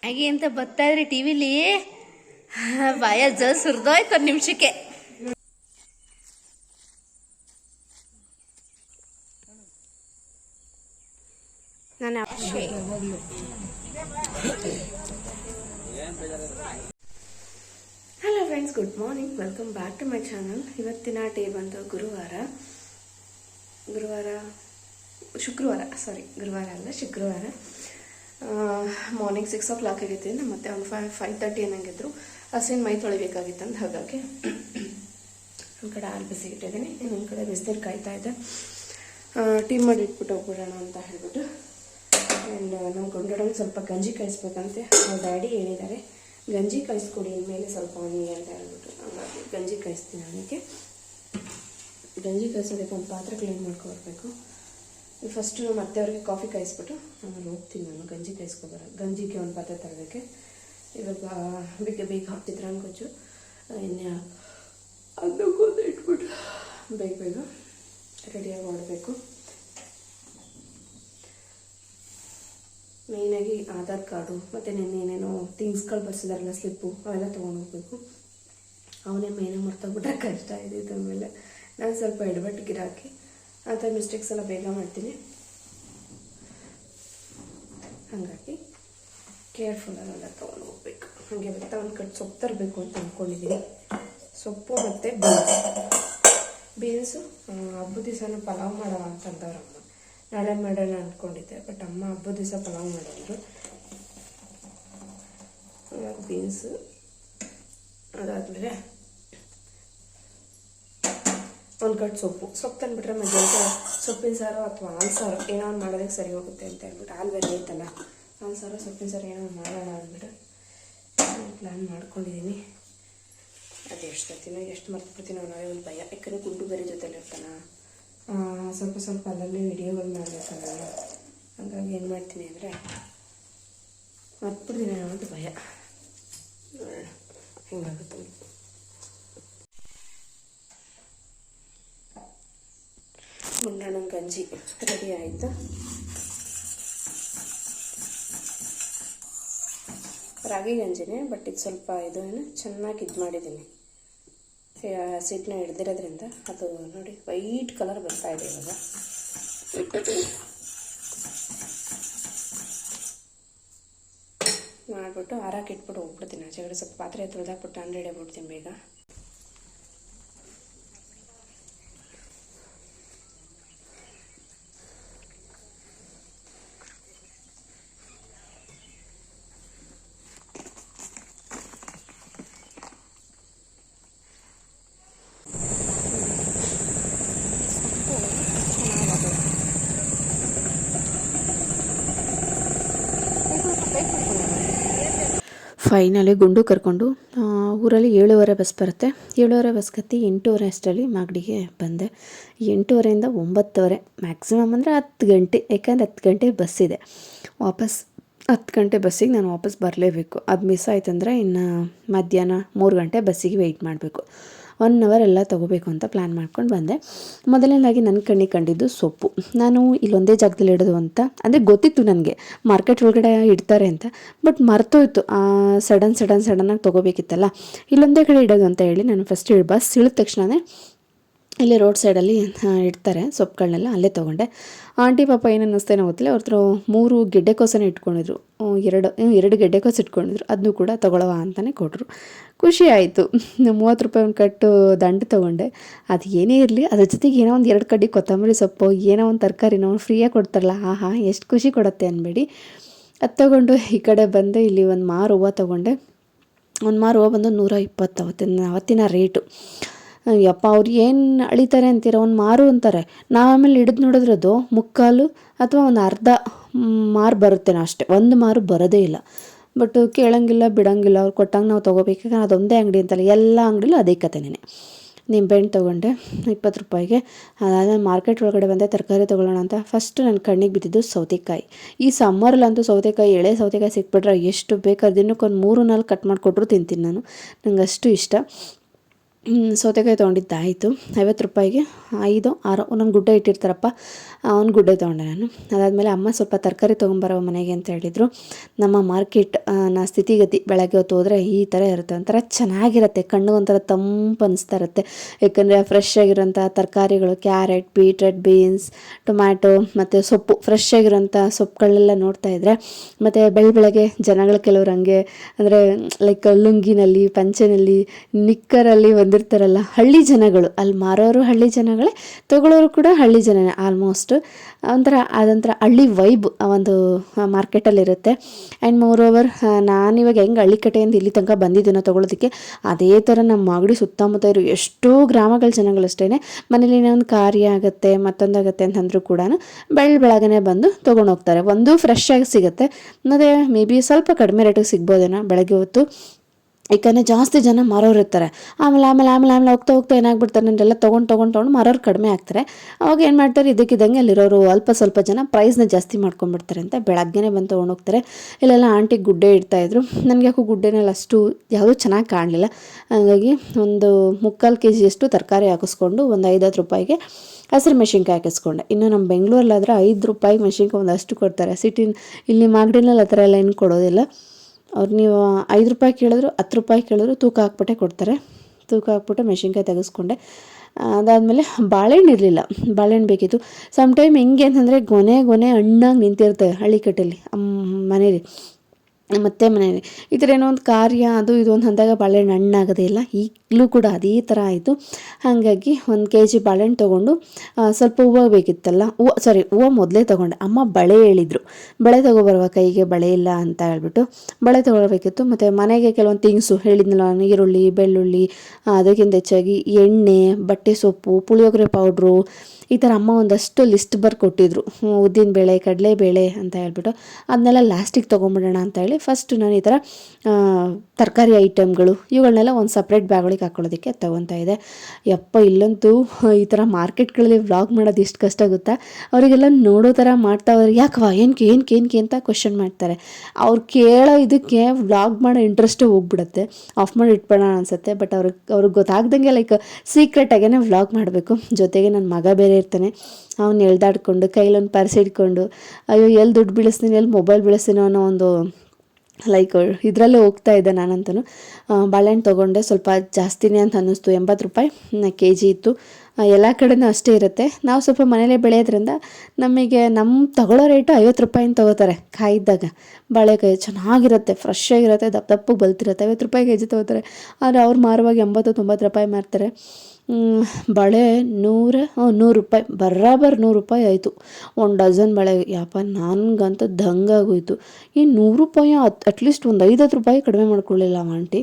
ಹಾಗೆ ಅಂತ ಬರ್ತಾ ಇದ್ರಿ ಟಿವಿಲಿ? ಬಾಯ ಜ ಸುರಿದೋಯ್ತು ನಿಮಿಷಕ್ಕೆ ನಾನು hello friends good morning welcome back to my channel ಇವತ್ತಿನ ಡೇ ಬಂದು ಗುರುವಾರ. ಗುರುವಾರ, ಶುಕ್ರವಾರ ಸಾರಿ ಗುರುವಾರ ಅಲ್ಲ, ಶುಕ್ರವಾರ. ಮಾರ್ನಿಂಗ್ ಸಿಕ್ಸ್ ಓ ಕ್ಲಾಕ್ ಆಗಿತ್ತು. ಮತ್ತೆ ಒಂದು ಫೈವ್ ಫೈವ್ ತರ್ಟಿ ಏನಂಗಿದ್ರು ಹಸಿನ ಮೈ ತೊಳಿಬೇಕಾಗಿತ್ತಂದು ಹಾಗಾಗಿ ಒಂದು ಕಡೆ ಹಾಲು ಬಿಸಿ ಇಟ್ಟಿದ್ದೀನಿ. ಇನ್ನೊಂದು ಕಡೆ ಬಿಸಿನೀರು ಕಾಯ್ತಾ ಇದೆ ಟೀ ಮಾಡಿ ಇಟ್ಬಿಟ್ಟು ಹೋಗ್ಬಿಡೋಣ ಅಂತ ಹೇಳ್ಬಿಟ್ಟು. ಆ್ಯಂಡ್ ನಮ್ಮ ಗೊಂಡೋಡಲ್ಲಿ ಸ್ವಲ್ಪ ಗಂಜಿ ಕಾಯಿಸ್ಬೇಕಂತೆ. ಅವ್ರ ಡ್ಯಾಡಿ ಹೇಳಿದ್ದಾರೆ. ಗಂಜಿ ಕಾಯಿಸ್ಕೊಡಿ ಇನ್ಮೇಲೆ ಸ್ವಲ್ಪ ನೀರು ಅಂತ ಹೇಳ್ಬಿಟ್ಟು ಹಂಗಾಗಿ ಗಂಜಿ ಕಾಯಿಸ್ತೀನಿ ಅದಕ್ಕೆ. ಗಂಜಿ ಕಾಯಿಸೋದಕ್ಕೆ ಒಂದು ಪಾತ್ರೆ ಕ್ಲೀನ್ ಮಾಡ್ಕೊಬರ್ಬೇಕು ಫಸ್ಟು ನಮ್ಮ ಅತ್ತೆಯವ್ರಿಗೆ ಕಾಫಿ ಕಾಯಿಸ್ಬಿಟ್ಟು ಆಮೇಲೆ ಹೋಗ್ತೀನಿ ನಾನು, ಗಂಜಿ ಕಾಯಿಸ್ಕೊಬರ ಗಂಜಿಗೆ ಒಂದು ಪಾತ್ರೆ ತರಬೇಕು. ಇವಾಗ ಬೇಗ ಬೇಗ ಹಾಕ್ತಿದ್ರೆ ಗೊಜ್ಜು ಇನ್ನೇ ಅದಕ್ಕೊಂದು ಇಟ್ಬಿಟ್ಟು ಬೇಗ ಬೇಗ ರೆಡಿಯಾಗಿ ಮಾಡಬೇಕು. ಮೇಯ್ನಾಗಿ ಆಧಾರ್ ಕಾರ್ಡು, ಮತ್ತು ನೆನ್ನೆ ಏನೇನೋ ಥಿಂಗ್ಸ್ಗಳು ಬರ್ಸಿದಾರಲ್ಲ, ಸ್ಲಿಪ್ಪು, ಅವೆಲ್ಲ ತೊಗೊಂಡು ಹೋಗ್ಬೇಕು ಅವನೇ ಮೇಯ್ನಾಗಿ ಮರ್ತೋಗ್ಬಿಟ್ರೆ ಕಷ್ಟ ಇದೆ ಇದ್ರ ಮೇಲೆ. ನಾನು ಸ್ವಲ್ಪ ಎಡವಟ್ಟು ಗಿರಾಕಿ ಆ ಥರ ಮಿಸ್ಟೇಕ್ಸ್ ಎಲ್ಲ ಬೇಗ ಮಾಡ್ತೀನಿ. ಹಾಗಾಗಿ ಕೇರ್ಫುಲ್ಲಾಗೆಲ್ಲ ತೊಗೊಂಡು ಹೋಗ್ಬೇಕು ಹಾಗೆ ಇವತ್ತು ಒಂದು ಕಟ್ ಸೊಪ್ಪು ತರಬೇಕು ಅಂತ ಅಂದ್ಕೊಂಡಿದ್ದೀನಿ ಸೊಪ್ಪು ಮತ್ತು ಬೀನ್ಸ್. ಬೀನ್ಸು ಹಬ್ಬದ ದಿವಸನೂ ಪಲಾವ್ ಮಾಡೋಣ ಅಂತಂದವ್ರಮ್ಮ ನಾಳೆ ಮಾಡೋಣ ಅಂದ್ಕೊಂಡಿದ್ದೆ ಬಟ್ ಅಮ್ಮ ಹಬ್ಬದ ದಿವಸ ಪಲಾವ್ ಮಾಡಿದ್ರು. ಬೀನ್ಸು ಅದಾದಮೇಲೆ ಒಂದು ಕಟ್ ಸೊಪ್ಪು. ಸೊಪ್ಪು ತಂದುಬಿಟ್ರೆ ಮಧ್ಯಾಹ್ನ ಸೊಪ್ಪಿನ ಸಾರು ಅಥವಾ ಹಾಲು ಸಾರು ಏನೋ ಒಂದು ಮಾಡೋದಕ್ಕೆ ಸರಿ ಹೋಗುತ್ತೆ ಅಂತ ಹೇಳ್ಬಿಟ್ಟು ಹಾಲು ಬೇರೆ ಐತಲ್ಲ, ಹಾಲು ಸಾರು, ಸೊಪ್ಪಿನ ಸಾರು ಏನೋ ಮಾಡೋಣ ಅಂದ್ಬಿಟ್ಟು ಪ್ಲ್ಯಾನ್ ಮಾಡ್ಕೊಂಡಿದ್ದೀನಿ ಅದು ಎಷ್ಟು ತಿನ್ನೋ ಎಷ್ಟು ಮರ್ತ್ಬಿಡ್ತೀನೋ ನಾವೇ ಒಂದು ಭಯ. ಯಾಕಂದರೆ ಗುಂಡು ಬೇರೆ ಜೊತೆಲಿ ಇರ್ತಾನ ಸ್ವಲ್ಪ ಸ್ವಲ್ಪ ಅಲ್ಲಲ್ಲಿ ವಿಡಿಯೋಗಳು ಮಾಡಬೇಕಲ್ಲ ಹಾಗಾಗಿ ಏನು ಮಾಡ್ತೀನಿ ಅಂದರೆ ಮರ್ತ್ಬಿಡ್ತೀನಿ ಒಂದು ಭಯ. ನೋಡೋಣ ಹೆಂಗಾಗುತ್ತೆ. ಗಂಜಿ. ರೆಡಿ ಆಯಿತು? ರಾಗಿ ಗಂಜಿನೇ, ಬಟ್ ಇದು ಸ್ವಲ್ಪ ಇದು ಚೆನ್ನಾಗಿ ಇದು ಮಾಡಿದ್ದೀನಿ. ಹಸಿಟ್ಟನ್ನ ಹಿಡ್ದಿರೋದ್ರಿಂದ ಅದು ನೋಡಿ ವೈಟ್ ಕಲರ್ ಬರ್ತಾ ಇದೆ ಇವಾಗ. ಮಾಡಿಬಿಟ್ಟು ಇಟ್ಬಿಟ್ಟು ಹೋಗ್ಬಿಡ್ತೀನಿ. ಆಚೆ ಕಡೆ ಸ್ವಲ್ಪ ಪಾತ್ರೆ ತೊಳೆದಾಕ್ಬಿಟ್ಟು ರೆಡಿ ಬಿಡ್ತೀನಿ ಬೇಗ. ಫೈನಲಿ ಗುಂಡು ಕರ್ಕೊಂಡು ಊರಲ್ಲಿ ಏಳುವರೆ ಬಸ್ ಬರುತ್ತೆ. ಏಳುವರೆ ಬಸ್ ಕತ್ತಿ ಎಂಟೂವರೆ ಅಷ್ಟರಲ್ಲಿ ಮಾಗಡಿಗೆ ಬಂದೆ. ಎಂಟೂವರೆಯಿಂದ ಒಂಬತ್ತುವರೆ ಮ್ಯಾಕ್ಸಿಮಮ್ ಅಂದರೆ ಹತ್ತು ಗಂಟೆ, ಯಾಕೆಂದರೆ ಹತ್ತು ಗಂಟೆ ಬಸ್ ಇದೆ. ವಾಪಸ್, ಹತ್ತು ಗಂಟೆ ಬಸ್ಸಿಗೆ ನಾನು ವಾಪಸ್ ಬರಲೇಬೇಕು. ಅದು ಮಿಸ್ ಆಯ್ತಂದರೆ ಇನ್ನು ಮಧ್ಯಾಹ್ನ ಮೂರು ಗಂಟೆ ಬಸ್ಸಿಗೆ ವೆಯ್ಟ್ ಮಾಡಬೇಕು. ಒನ್ ಅವರ್ ಎಲ್ಲ ತೊಗೋಬೇಕು ಅಂತ ಪ್ಲ್ಯಾನ್ ಮಾಡ್ಕೊಂಡು ಬಂದೆ. ಮೊದಲನೇದಾಗಿ ನನ್ನ ಕಣ್ಣಿಗೆ ಕಂಡಿದ್ದು ಸೊಪ್ಪು. ನಾನು ಇಲ್ಲೊಂದೇ ಜಾಗದಲ್ಲಿ ಇಡೋದು ಅಂತ, ಅಂದರೆ ಗೊತ್ತಿತ್ತು ನನಗೆ ಮಾರ್ಕೆಟ್ ಒಳಗಡೆ ಇಡ್ತಾರೆ ಅಂತ ಬಟ್ ಮರ್ತೋಯ್ತು. ಸಡನ್ ಸಡನ್ ಸಡನ್ನಾಗಿ ತೊಗೋಬೇಕಿತ್ತಲ್ಲ. ಇಲ್ಲೊಂದೇ ಕಡೆ ಇಡೋದು ಅಂತ ಹೇಳಿ ನಾನು ಫಸ್ಟ್ ಬಸ್ ಇಳಿದ ತಕ್ಷಣವೇ ಇಲ್ಲಿ ರೋಡ್ ಸೈಡಲ್ಲಿ ಇಡ್ತಾರೆ ಸೊಪ್ಪುಗಳನ್ನೆಲ್ಲ ಅಲ್ಲೇ ತೊಗೊಂಡೆ. ಆಂಟಿ ಪಾಪ ಏನು ಅನ್ನಿಸ್ತೇನೋ ಗೊತ್ತಿಲ್ಲ, ಅವ್ರ ಹತ್ರ ಮೂರು ಗೆಡ್ಡೆಕೋಸನ್ನು ಇಟ್ಕೊಂಡಿದ್ರು. ಎರಡು ಎರಡು ಗೆಡ್ಡೆಕೋಸು ಇಟ್ಕೊಂಡಿದ್ರು. ಅದನ್ನು ಕೂಡ ತೊಗೊಳವ ಅಂತಲೇ ಕೊಟ್ಟರು ಖುಷಿ ಆಯಿತು. ಮೂವತ್ತು ರೂಪಾಯಿ ಒಂದು ಕಟ್ಟು ದಂಡು ತೊಗೊಂಡೆ. ಅದು ಏನೇ ಇರಲಿ, ಅದ್ರ ಜೊತೆಗೆ ಏನೋ ಒಂದು ಎರಡು ಕಡ್ಡಿ ಕೊತ್ತಂಬರಿ ಸೊಪ್ಪು, ಏನೋ ಒಂದು ತರಕಾರಿನೋ ಫ್ರೀಯಾಗಿ ಕೊಡ್ತಾರಲ್ಲ, ಆಹಾ, ಎಷ್ಟು ಖುಷಿ ಕೊಡುತ್ತೆ ಅನ್ಬೇಡಿ. ಅದು ತೊಗೊಂಡು ಈ ಕಡೆ ಬಂದೆ ಇಲ್ಲಿ ಒಂದು ಮಾರು ಹೂವು ತೊಗೊಂಡೆ. ಒಂದು ಮಾರು ಹೂವು ಬಂದು ನೂರ ಇಪ್ಪತ್ತು, ಅವತ್ತಿನ ಅವತ್ತಿನ ರೇಟು. ಯಪ್ಪ, ಅವ್ರು ಏನು ಅಳಿತಾರೆ ಅಂತೀರ? ಒಂದು ಮಾರು ಅಂತಾರೆ. ನಾವು ಆಮೇಲೆ ಹಿಡಿದು ನೋಡಿದ್ರೆ ಅದು ಮುಕ್ಕಾಲು ಅಥವಾ ಒಂದು ಅರ್ಧ ಮಾರು ಬರುತ್ತೇನೋ ಅಷ್ಟೇ. ಒಂದು ಮಾರು ಬರೋದೇ ಇಲ್ಲ. ಬಟ್ ಕೇಳಂಗಿಲ್ಲ, ಬಿಡಂಗಿಲ್ಲ, ಅವ್ರು ಕೊಟ್ಟಂಗೆ ನಾವು ತೊಗೋಬೇಕು ಅದೊಂದೇ ಅಂಗಡಿ ಅಂತಲ್ಲ. ಎಲ್ಲ ಅಂಗಡಿಲೂ ಅದೇ ಕತೆನೇ ನಿಂಬೆಹಣ್ಣು ತೊಗೊಂಡೆ, ಇಪ್ಪತ್ತು ರೂಪಾಯಿಗೆ. ಅದಾದಮೇಲೆ ಮಾರ್ಕೆಟ್ ಒಳಗಡೆ ಬಂದೆ, ತರಕಾರಿ ತೊಗೊಳ್ಳೋಣ ಅಂತ. ಫಸ್ಟ್ ನನ್ನ ಕಣ್ಣಿಗೆ ಬಿದ್ದಿದ್ದು ಸೌತೆಕಾಯಿ. ಈ ಸಮ್ಮರಲ್ಲಂತೂ ಸೌತೆಕಾಯಿ, ಎಳೆ ಸೌತೆಕಾಯಿ ಸಿಕ್ಬಿಟ್ರೆ ಎಷ್ಟು ಬೇಕಾದ ದಿನಕ್ಕೊಂದು ಮೂರು, ನಾಲ್ಕು ಕಟ್ ಮಾಡಿಕೊಟ್ರು ತಿಂತೀನಿ ನಾನು. ನಂಗೆ ಅಷ್ಟು ಇಷ್ಟ. ಸೌತೆಕಾಯಿ ತೊಗೊಂಡಿದ್ದಾಯಿತು. ಐವತ್ತು ರೂಪಾಯಿಗೆ. ಐದು, ಆರು. ಒಂದೊಂದು ಗುಡ್ಡೆ ಇಟ್ಟಿರ್ತಾರಪ್ಪ. ಒಂದು ಗುಡ್ಡೆ ತೊಗೊಂಡೆ ನಾನು. ಅದಾದಮೇಲೆ ಅಮ್ಮ ಸ್ವಲ್ಪ ತರಕಾರಿ ತೊಗೊಂಬರೋ ಮನೆಗೆ ಅಂತ ಹೇಳಿದರು. ನಮ್ಮ ಮಾರ್ಕೆಟ್ನ ಸ್ಥಿತಿಗತಿ ಬೆಳಗ್ಗೆ ಹೊತ್ತು ಹೋದರೆ ಈ ಥರ ಇರುತ್ತೆ. ಒಂಥರ ಚೆನ್ನಾಗಿರುತ್ತೆ. ಒಂಥರ ತಂಪು ಅನಿಸ್ತಾ ಇರುತ್ತೆ. ಯಾಕಂದರೆ ಫ್ರೆಶ್ ಆಗಿರೋಂಥ ತರಕಾರಿಗಳು, ಕ್ಯಾರೆಟ್, ಬೀಟ್ರೆಟ್, ಬೀನ್ಸ್, ಟೊಮ್ಯಾಟೊ ಮತ್ತು ಸೊಪ್ಪು. ಫ್ರೆಶ್ ಆಗಿರೋಂಥ ಸೊಪ್ಪುಗಳೆಲ್ಲ ನೋಡ್ತಾ ಇದ್ದರೆ ಮತ್ತು ಬೆಳ ಬೆಳಗ್ಗೆ ಜನಗಳು ಕೆಲವ್ರು ಹಂಗೆ ಅಂದರೆ ಲೈಕ್ ಲುಂಗಿನಲ್ಲಿ, ಪಂಚೆನಲ್ಲಿ, ನಿಕ್ಕರಲ್ಲಿ ಬಂದಿರ್ತಾರಲ್ಲ, ಹಳ್ಳಿ ಜನಗಳು. ಅಲ್ಲಿ ಮಾರೋರು ಹಳ್ಳಿ ಜನಗಳೇ, ತಗೊಳ್ಳೋರು ಕೂಡ ಹಳ್ಳಿ ಜನನೇ ಆಲ್ಮೋಸ್ಟ್ ಒಂಥರ ಅದೊಂಥರ ಹಳ್ಳಿ ವೈಬ್ ಒಂದು ಮಾರ್ಕೆಟಲ್ಲಿರುತ್ತೆ ಆ್ಯಂಡ್ ಮೋರ್ ಓವರ್ ನಾನಿವಾಗ ಹೆಂಗೆ ಹಳ್ಳಿ ಕಡೆಯಿಂದ ಇಲ್ಲಿ ತನಕ ಬಂದಿದ್ದೀನೋ ತೊಗೊಳೋದಕ್ಕೆ ಅದೇ ಥರ ನಮ್ಮ ಮಾಗಡಿ ಸುತ್ತಮುತ್ತ ಇರೋ ಎಷ್ಟೋ ಗ್ರಾಮಗಳ ಜನಗಳಷ್ಟೇ ಮನೇಲಿ ಒಂದು ಕಾರ್ಯ ಆಗುತ್ತೆ ಮತ್ತೊಂದಾಗತ್ತೆ ಅಂತಂದರೂ ಕೂಡ ಬೆಳ ಬೆಳಗ್ಗೆ ಬಂದು ತೊಗೊಂಡು ಹೋಗ್ತಾರೆ. ಒಂದು ಫ್ರೆಶ್ ಆಗಿ ಸಿಗುತ್ತೆ. ಮತ್ತು ಮೇ ಬಿ ಸ್ವಲ್ಪ ಕಡಿಮೆ ರೇಟಿಗೆ ಸಿಗ್ಬೋದೇನೋ ಬೆಳಗ್ಗೆ ಹೊತ್ತು. ಯಾಕಂದರೆ ಜಾಸ್ತಿ ಜನ ಮಾರೋರು ಇರ್ತಾರೆ. ಆಮೇಲೆ ಆಮೇಲೆ ಆಮೇಲೆ ಆಮೇಲೆ ಹೋಗ್ತಾ ಹೋಗ್ತಾ ಏನಾಗ್ಬಿಡ್ತಾರೆ ನನ್ನೆಲ್ಲ ತೊಗೊಂಡು ತೊಗೊಂಡು ತೊಗೊಂಡು ಮಾರೋರು ಕಡಿಮೆ ಆಗ್ತಾರೆ. ಅವಾಗ ಏನು ಮಾಡ್ತಾರೆ ಇದಕ್ಕಿದ್ದಂಗೆ ಅಲ್ಲಿರೋರು ಅಲ್ಪ ಸ್ವಲ್ಪ ಜನ ಪ್ರೈಸ್ನ ಜಾಸ್ತಿ ಮಾಡ್ಕೊಂಡ್ಬಿಡ್ತಾರೆ ಅಂತ ಬೆಳಗ್ಗೆನೇ ಬಂದು ತೊಗೊಂಡೋಗ್ತಾರೆ ಇಲ್ಲೆಲ್ಲ ಆಂಟಿ ಗುಡ್ಡೆ ಇಡ್ತಾಯಿದ್ರು ನನಗೆ ಯಾಕೋ ಗುಡ್ಡೆನಲ್ಲಿ ಅಷ್ಟು ಯಾವುದೂ ಚೆನ್ನಾಗಿ ಕಾಣಲಿಲ್ಲ. ಹಾಗಾಗಿ ಒಂದು ಮುಕ್ಕಾಲು ಕೆ ಜಿಯಷ್ಟು ತರಕಾರಿ ಹಾಕಿಸ್ಕೊಂಡು ಒಂದು ಐದತ್ತು ರೂಪಾಯಿಗೆ ಹಸಿರು ಮೆಣಸಿನ್ಕಾಯಿ ಹಾಕಿಸ್ಕೊಂಡೆ. ಇನ್ನು ನಮ್ಮ ಬೆಂಗಳೂರಲ್ಲಾದರೆ ಐದು ರೂಪಾಯಿಗೆ ಮೆಣಸಿನ್ಕಾಯಿ ಒಂದಷ್ಟು ಕೊಡ್ತಾರೆ. ಸಿಟಿನ, ಇಲ್ಲಿ ಮಾಗಡಿನಲ್ಲಿ ಆ ಥರ ಎಲ್ಲ ಏನು ಕೊಡೋದಿಲ್ಲ. ಅವ್ರು ನೀವು ಐದು ರೂಪಾಯಿ ಕೇಳಿದ್ರು, ಹತ್ತು ರೂಪಾಯಿ ಕೇಳಿದ್ರು ತೂಕ ಹಾಕ್ಬಿಟ್ಟೆ ಕೊಡ್ತಾರೆ. ತೂಕ ಹಾಕ್ಬಿಟ್ಟು ಮೆಣಸಿನ್ಕಾಯಿ ತೆಗೆಸ್ಕೊಂಡೆ. ಅದಾದಮೇಲೆ ಬಾಳೆಹಣ್ಣು ಇರಲಿಲ್ಲ. ಬಾಳೆಹಣ್ಣು ಬೇಕಿತ್ತು. ಸಮ್ ಟೈಮ್ ಹೆಂಗೆ ಅಂತಂದರೆ ಗೊನೆ ಗೊನೆ ಹಣ್ಣಾಗಿ ನಿಂತಿರ್ತವೆ ಹಳ್ಳಿ ಕಟ್ಟೆಯಲ್ಲಿ ಮನೇಲಿ. ಮತ್ತೆ ಮನೆಯಲ್ಲಿ. ಈ ಥರ ಏನೋ ಒಂದು ಕಾರ್ಯ, ಅದು ಇದು ಒಂದು ಅಂದಾಗ ಬಾಳೆಹಣ್ಣು ಹಣ್ಣಾಗೋದೇ ಇಲ್ಲ. ಈಗಲೂ ಕೂಡ ಅದೇ ಥರ ಆಯಿತು. ಹಾಗಾಗಿ ಒಂದು ಕೆ ಜಿ ಬಾಳೆಹಣ್ಣು ತೊಗೊಂಡು ಸ್ವಲ್ಪ ಹೂವು ಬೇಕಿತ್ತಲ್ಲ, ಹೂವು ಸಾರಿ ಹೂವು ಮೊದಲೇ ತೊಗೊಂಡೆ. ಅಮ್ಮ ಬಳೆ ಹೇಳಿದರು. ಬಳೆ ತೊಗೊಬರುವ ಕೈಗೆ ಬಳೆ ಇಲ್ಲ ಅಂತ ಹೇಳ್ಬಿಟ್ಟು, ಬಳೆ ತೊಗೊಳ್ಬೇಕಿತ್ತು. ಮತ್ತು ಮನೆಗೆ ಕೆಲವೊಂದು ತಿಂಗ್ಸು ಹೇಳಿದ್ನಲ್ಲ ಈರುಳ್ಳಿ, ಬೆಳ್ಳುಳ್ಳಿ ಅದಕ್ಕಿಂತ ಹೆಚ್ಚಾಗಿ ಎಣ್ಣೆ, ಬಟ್ಟೆ ಸೊಪ್ಪು, ಪುಳಿಯೋಗರೆ ಪೌಡ್ರು, ಈ ಥರ ಅಮ್ಮ ಒಂದಷ್ಟು ಲಿಸ್ಟ್ ಬರ್ಕೊಟ್ಟಿದ್ರು. ಉದ್ದಿನ ಬೇಳೆ ಕಡಲೆ ಬೇಳೆ ಅಂತ ಹೇಳ್ಬಿಟ್ಟು, ಅದನ್ನೆಲ್ಲ ಲಾಸ್ಟಿಗೆ ತೊಗೊಂಬಿಡೋಣ ಅಂತ ಹೇಳಿ ಫಸ್ಟ್ ನಾನು ಈ ಥರ ತರಕಾರಿ ಐಟಮ್ಗಳು ಇವುಗಳನ್ನೆಲ್ಲ ಒಂದು ಸಪ್ರೇಟ್ ಬ್ಯಾಗ್ ಹಾಕೊಳ್ಳೋದಕ್ಕೆ ತೊಗೊತಾ ಇದೆ ಯಪ್ಪ, ಇಲ್ಲಂತೂ ಈ ಥರ ಮಾರ್ಕೆಟ್ಗಳಲ್ಲಿ ವ್ಲಾಗ್ ಮಾಡೋದು ಎಷ್ಟು ಕಷ್ಟ ಆಗುತ್ತಾ ಅವರಿಗೆಲ್ಲ ನೋಡೋ ಥರ ಮಾಡ್ತಾ ಹೋದ್ರೆ ಯಾಕವಾ ಏನಕ್ಕೆ ಏನಕ್ಕೆ ಏನಕ್ಕೆ ಅಂತ ಕ್ವಶನ್ ಮಾಡ್ತಾರೆ. ಅವ್ರು ಕೇಳೋ ಇದಕ್ಕೆ ವ್ಲಾಗ್ ಮಾಡೋ ಇಂಟ್ರೆಸ್ಟೇ ಹೋಗ್ಬಿಡುತ್ತೆ. ಆಫ್ ಮಾಡಿ ಇಟ್ಬಿಡೋಣ ಅನ್ಸುತ್ತೆ. ಬಟ್ ಅವ್ರಿಗೆ ಅವ್ರಿಗೆ ಗೊತ್ತಾಗ್ದಂಗೆ ಲೈಕ್ ಸೀಕ್ರೆಟಾಗೇ ವ್ಲಾಗ್ ಮಾಡಬೇಕು. ಜೊತೆಗೆ ನನ್ನ ಮಗ ಬೇರೆ ಇರ್ತಾನೆ. ಅವ್ನು ಎಳ್ದಾಡ್ಕೊಂಡು, ಕೈಲೊಂದು ಪರ್ಸ್ ಇಟ್ಕೊಂಡು ಅಯ್ಯೋ ಎಲ್ಲಿ ದುಡ್ಡು ಬೀಳಿಸ್ತೀನಿ? ಎಲ್ಲಿ ಮೊಬೈಲ್ ಬೀಳಿಸ್ತೀನೋ? ಅನ್ನೋ ಒಂದು ಲೈಕ್ ಇದರಲ್ಲೇ ಹೋಗ್ತಾ ಇದ್ದೆ ನಾನಂತೂ. ಬಾಳೆಹಣ್ಣು ತೊಗೊಂಡೆ. ಸ್ವಲ್ಪ ಜಾಸ್ತಿನೇ ಅಂತ ಅನ್ನಿಸ್ತು. ಎಂಬತ್ತು ರೂಪಾಯಿ ಕೆ ಜಿ ಇತ್ತು. ಎಲ್ಲ ಕಡೆನೂ ಅಷ್ಟೇ ಇರುತ್ತೆ. ನಾವು ಸ್ವಲ್ಪ ಮನೇಲೇ ಬೆಳೆಯೋದ್ರಿಂದ ನಮಗೆ ನಮ್ಮ ತಗೊಳ್ಳೋ ರೇಟು ಐವತ್ತು ರೂಪಾಯಿನ ತೊಗೋತಾರೆ ಕಾಯಿದ್ದಾಗ ಬಾಳೆಕಾಯಿ ಚೆನ್ನಾಗಿರುತ್ತೆ ಫ್ರೆಶ್ ಆಗಿರುತ್ತೆ, ದಪ್ಪ ದಪ್ಪಗೆ ಬಲ್ತಿರುತ್ತೆ. ಐವತ್ತು ರೂಪಾಯಿ ಕೆ ಜಿ ತೊಗೋತಾರೆ. ಆದರೆ ಅವ್ರು ಮಾರುವಾಗ ಎಂಬತ್ತು, ತೊಂಬತ್ತು ರೂಪಾಯಿ ಮಾರ್ತಾರೆ. ಬಳೆ ನೂರ ನೂರು ರೂಪಾಯಿ, ಬರಾಬರ್ ನೂರು ರೂಪಾಯಿ ಆಯಿತು. ಒಂದು ಡಜನ್ ಬಳೆ, ಯಾಪ ನನಗಂತೂ ದಂಗಾಗೋಯ್ತು. ಈ ನೂರು ರೂಪಾಯಿ ಅಟ್ ಅಟ್ಲೀಸ್ಟ್ ಒಂದು ಐದತ್ತು ರೂಪಾಯಿ ಕಡಿಮೆ ಮಾಡ್ಕೊಳ್ಳಿಲ್ಲ ಆಂಟಿ.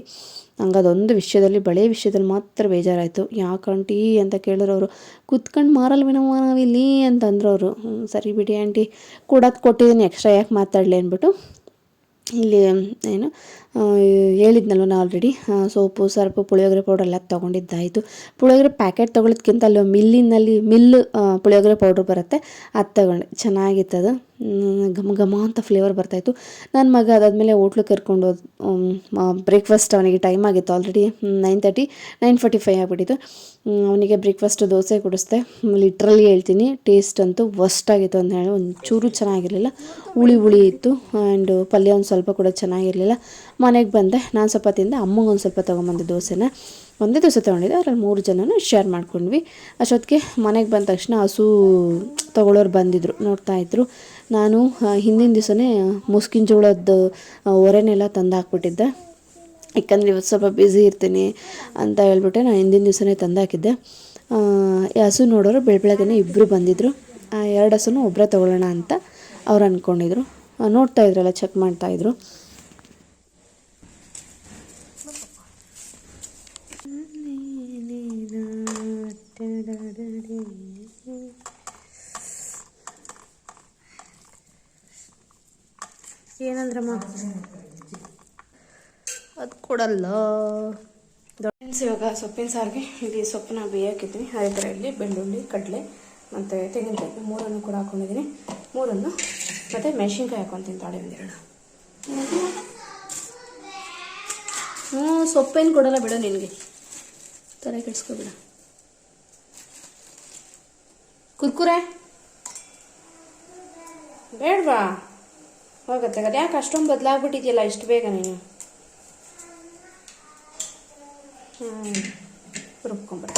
ನಂಗೆ ಅದೊಂದು ವಿಷಯದಲ್ಲಿ ಬಳೆ ವಿಷಯದಲ್ಲಿ ಮಾತ್ರ ಬೇಜಾರಾಯಿತು. ಯಾಕೆ ಆಂಟಿ ಅಂತ ಕೇಳಿದ್ರು ಅವರು. ಕುತ್ಕೊಂಡು ಮಾರಲ್ವೇನಮ್ಮ ನಾವಿಲ್ಲಿ? ಅಂತಂದ್ರು ಅವರು. ಸರಿ ಬಿಡಿ ಆಂಟಿ. ಕೊಡೋದು ಕೊಟ್ಟಿದ್ದೀನಿ ಎಕ್ಸ್ಟ್ರಾ ಯಾಕೆ ಮಾತಾಡಲಿ? ಅಂದ್ಬಿಟ್ಟು ಇಲ್ಲಿ ಏನು ಹೇಳಿದ್ನಲ್ವ ನಾ ಆಲ್ರೆಡಿ ಸೋಪು ಸರ್ಪು ಪುಳಿಯೋಗರೆ ಪೌಡರ್ ಎಲ್ಲ ತೊಗೊಂಡಿದ್ದಾಯಿತು. ಪುಳಿಯೋಗರೆ ಪ್ಯಾಕೆಟ್ ತೊಗೊಳೋದ್ಕಿಂತ ಅಲ್ಲಿ ಮಿಲ್ಲಿನಲ್ಲಿ ಮಿಲ್ ಪುಳಿಯೋಗರೆ ಪೌಡ್ರ್ ಬರುತ್ತೆ. ಅದು ತಗೊಂಡೆ. ಚೆನ್ನಾಗಿತ್ತು ಅದು ಹ್ಮ್, ಘಮ ಘಮ ಅಂತ ಫ್ಲೇವರ್ ಬರ್ತಾಯಿತ್ತು ನನ್ನ ಮಗ ಅದಾದಮೇಲೆ ಹೋಟ್ಲಿಗೆ ಕರ್ಕೊಂಡು ಬ್ರೇಕ್ಫಾಸ್ಟ್ ಅವನಿಗೆ ಟೈಮ್ ಆಗಿತ್ತು already nine thirty nine forty five ಆಗಿಬಿಟ್ಟಿತ್ತು. ಅವನಿಗೆ ಬ್ರೇಕ್ಫಾಸ್ಟ್ ದೋಸೆ ಕುಡಿಸ್ದೆ. ಲಿಟ್ರಲಿ ಹೇಳ್ತೀನಿ ಟೇಸ್ಟ್ ಅಂತೂ ವಸ್ಟ್ ಆಗಿತ್ತು ಅಂತ ಹೇಳಿ ಒಂಚೂರು ಚೆನ್ನಾಗಿರಲಿಲ್ಲ. ಹುಳಿ ಹುಳಿ ಇತ್ತು ಆ್ಯಂಡ್ ಪಲ್ಯ ಒಂದು ಸ್ವಲ್ಪ ಕೂಡ ಚೆನ್ನಾಗಿರಲಿಲ್ಲ. ಮನೆಗೆ ಬಂದೆ. ನಾನು ಸ್ವಲ್ಪ ತಿಂದೆ ಅಮ್ಮಗೆ ಒಂದು ಸ್ವಲ್ಪ ತೊಗೊಂಬಂದೆ ದೋಸೆನ. ಒಂದೇ ದೋಸೆ ತೊಗೊಂಡಿದ್ದೆ. ಅದರಲ್ಲಿ ಮೂರು ಜನನೂ ಶೇರ್ ಮಾಡ್ಕೊಂಡ್ವಿ. ಅಷ್ಟೊತ್ತಿಗೆ ಮನೆಗೆ ಬಂದ ತಕ್ಷಣ ಹಸು ತೊಗೊಳೋರು ಬಂದಿದ್ದರು ನೋಡ್ತಾ ಇದ್ರು. ನಾನು ಹಿಂದಿನ ದಿವಸನೇ ಮುಸ್ಕಿನ ಜೋಳದ ಒರೆನೆಲ್ಲ ತಂದು ಹಾಕ್ಬಿಟ್ಟಿದ್ದೆ ಯಾಕಂದರೆ ಇವತ್ತು ಸ್ವಲ್ಪ ಬ್ಯುಸಿ ಇರ್ತೀನಿ ಅಂತ ಹೇಳ್ಬಿಟ್ಟೆ ನಾನು ಹಿಂದಿನ ದಿವಸನೇ ತಂದು ಹಾಕಿದ್ದೆ ಹಸು ನೋಡೋರು ಬೆಳಬೆಳಗ್ಗೆ ಇಬ್ಬರು ಬಂದಿದ್ದರು ಎರಡು ಹಸುನು ಒಬ್ಬರೇ ತೊಗೊಳ್ಳೋಣ ಅಂತ ಅವ್ರು ಅಂದ್ಕೊಂಡಿದ್ರು ನೋಡ್ತಾ ಇದ್ರಲ್ಲ ಚೆಕ್ ಮಾಡ್ತಾಯಿದ್ರು ಏನಂದ್ರಮ್ಮ ಅದು ಕೊಡಲ್ಲ. ಇವಾಗ ಸೊಪ್ಪಿನ ಸಾರಿಗೆ ಇಲ್ಲಿ ಸೊಪ್ಪನ್ನ ಬೇಯಕ್ಕಿದ್ವಿ ಇಲ್ಲಿ ಬೆಳ್ಳುಳ್ಳಿ ಕಡಲೆ ಮತ್ತು ತೆಂಗಿನಕಾಯಿ ಮೂರನ್ನು ಕೂಡ ಹಾಕೊಂಡಿದ್ದೀನಿ. ಮೂರನ್ನು ಮತ್ತು ಮೆಣಸಿನ್ಕಾಯಿ ಹಾಕೊತೀನಿ ತಾಳೆ ಒಂದೆರಡು ಹ್ಞೂ ಸೊಪ್ಪೇನು ಕೊಡಲ್ಲ ಬಿಡು ನಿನಗೆ. ತಲೆ ಕೆಡ್ಸ್ಕೊಬಿಡ ಕುರ್ಕುರೆ? ಬೇಡವಾ? ಹೋಗತ್ತೆ ಯಾಕೆ ಅಷ್ಟೊಂದು ಬದಲಾಗ್ಬಿಟ್ಟಿದೆಯಲ್ಲ ಇಷ್ಟು ಬೇಗ ನೀನು? ಹ್ಞೂ ರುಬ್ಕೊಂಬರ್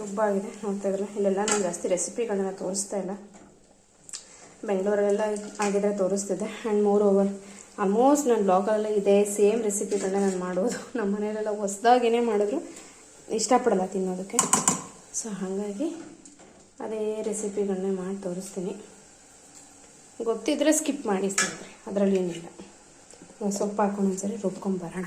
ರುಬ್ಬಾಗಿದೆ ನೋಡ್ತಾ ಇದ್ರೆ ಇಲ್ಲೆಲ್ಲ ನಾನು ಜಾಸ್ತಿ ರೆಸಿಪಿಗಳನ್ನ ತೋರಿಸ್ತಾ ಇಲ್ಲ. ಬೆಂಗಳೂರಲ್ಲೆಲ್ಲ ಆಗಿದ್ರೆ ತೋರಿಸ್ತಿದ್ದೆ. ಆ್ಯಂಡ್ ಮೋರ್ ಓವರ್ ಆಲ್ಮೋಸ್ಟ್ ನನ್ನ ಬ್ಲಾಗಲ್ಲೆಲ್ಲ ಇದೇ ಸೇಮ್ ರೆಸಿಪಿಗಳನ್ನ ನಾನು ಮಾಡೋದು ನಮ್ಮ ಮನೆಯಲ್ಲೆಲ್ಲ ಹೊಸ್ದಾಗೇನೇ ಮಾಡಿದ್ರು. ಇಷ್ಟಪಡಲ್ಲ ತಿನ್ನೋದಕ್ಕೆ. ಸೊ ಹಾಗಾಗಿ ಅದೇ ರೆಸಿಪಿಗಳನ್ನೇ ಮಾಡಿ ತೋರಿಸ್ತೀನಿ. ಗೊತ್ತಿದ್ರೆ ಸ್ಕಿಪ್ ಮಾಡಿ ಸ್ನೇಹಿತರೆ ಅದರಲ್ಲಿ ಏನಿಲ್ಲ. ಸೊಪ್ಪು ಹಾಕೊಂಡು ಒಂದ್ಸರಿ ರುಬ್ಕೊಂಬರೋಣ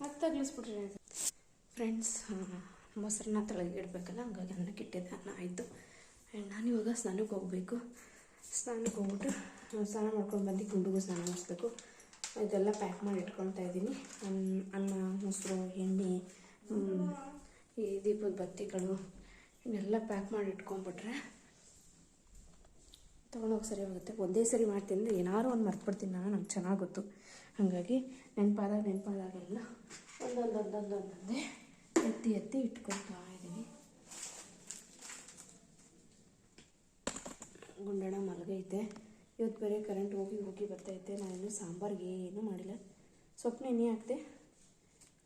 ಮತ್ತೆ ತಗ್ಲಿಸ್ಬಿಟ್ರಿ ಫ್ರೆಂಡ್ಸ್ ಮೊಸರನ್ನ ತಳಗೆ ಇಡಬೇಕಲ್ಲ, ಹಂಗಾಗಿ ಅನ್ನಕ್ಕೆ ಇಟ್ಟಿದ್ದೆ, ಅನ್ನ ಆಯಿತು. ಆ್ಯಂಡ್ ನಾನು ಇವಾಗ ಸ್ನಾನಕ್ಕೆ ಹೋಗಬೇಕು. ಸ್ನಾನಕ್ಕೆ ಹೋಗ್ಬಿಟ್ಟು ಸ್ನಾನ ಮಾಡ್ಕೊಂಡು ಬಂದು ಗುಂಡಿಗೂ ಸ್ನಾನ ಮಾಡಿಸ್ಬೇಕು. ಇದೆಲ್ಲ ಪ್ಯಾಕ್ ಮಾಡಿ ಇಟ್ಕೊಳ್ತಾ ಇದ್ದೀನಿ. ಅನ್ನ, ಮೊಸರು, ಎಣ್ಣೆ ಈ ದೀಪದ ಬತ್ತಿಗಳು ಇವನ್ನೆಲ್ಲ ಪ್ಯಾಕ್ ಮಾಡಿ ಇಟ್ಕೊಂಡ್ಬಿಟ್ರೆ ತೊಗೊಂಡೋಗಿ ಸರಿ ಹೋಗುತ್ತೆ ಒಂದೇ ಸರಿ ಮಾಡ್ತೀನಿ ಅಂದರೆ ಏನಾದ್ರು ಒಂದು ಮರ್ತ್ಬಿಡ್ತೀನಿ ನಾನು, ನಂಗೆ ಚೆನ್ನಾಗಿ ಗೊತ್ತು. ಹಾಗಾಗಿ ನೆನಪಾದಾಗ ನೆನಪಾದಾಗೆಲ್ಲ ಒಂದೊಂದೊಂದೊಂದೊಂದೇ ಎತ್ತಿ ಎತ್ತಿ ಇಟ್ಕೊಳ್ತಾ ಇದ್ದೀನಿ. ಗುಂಡಣ ಮಲಗೈತೆ. ಇವತ್ತು ಬೇರೆ ಕರೆಂಟ್ ಹೋಗಿ ಹೋಗಿ ಬರ್ತೈತೆ. ಇನ್ನೂ ಸಾಂಬಾರಿಗೆ ಏನೂ ಮಾಡಿಲ್ಲ. ಸೊಪ್ಪು ನೆನೆ ಹಾಕ್ದೆ.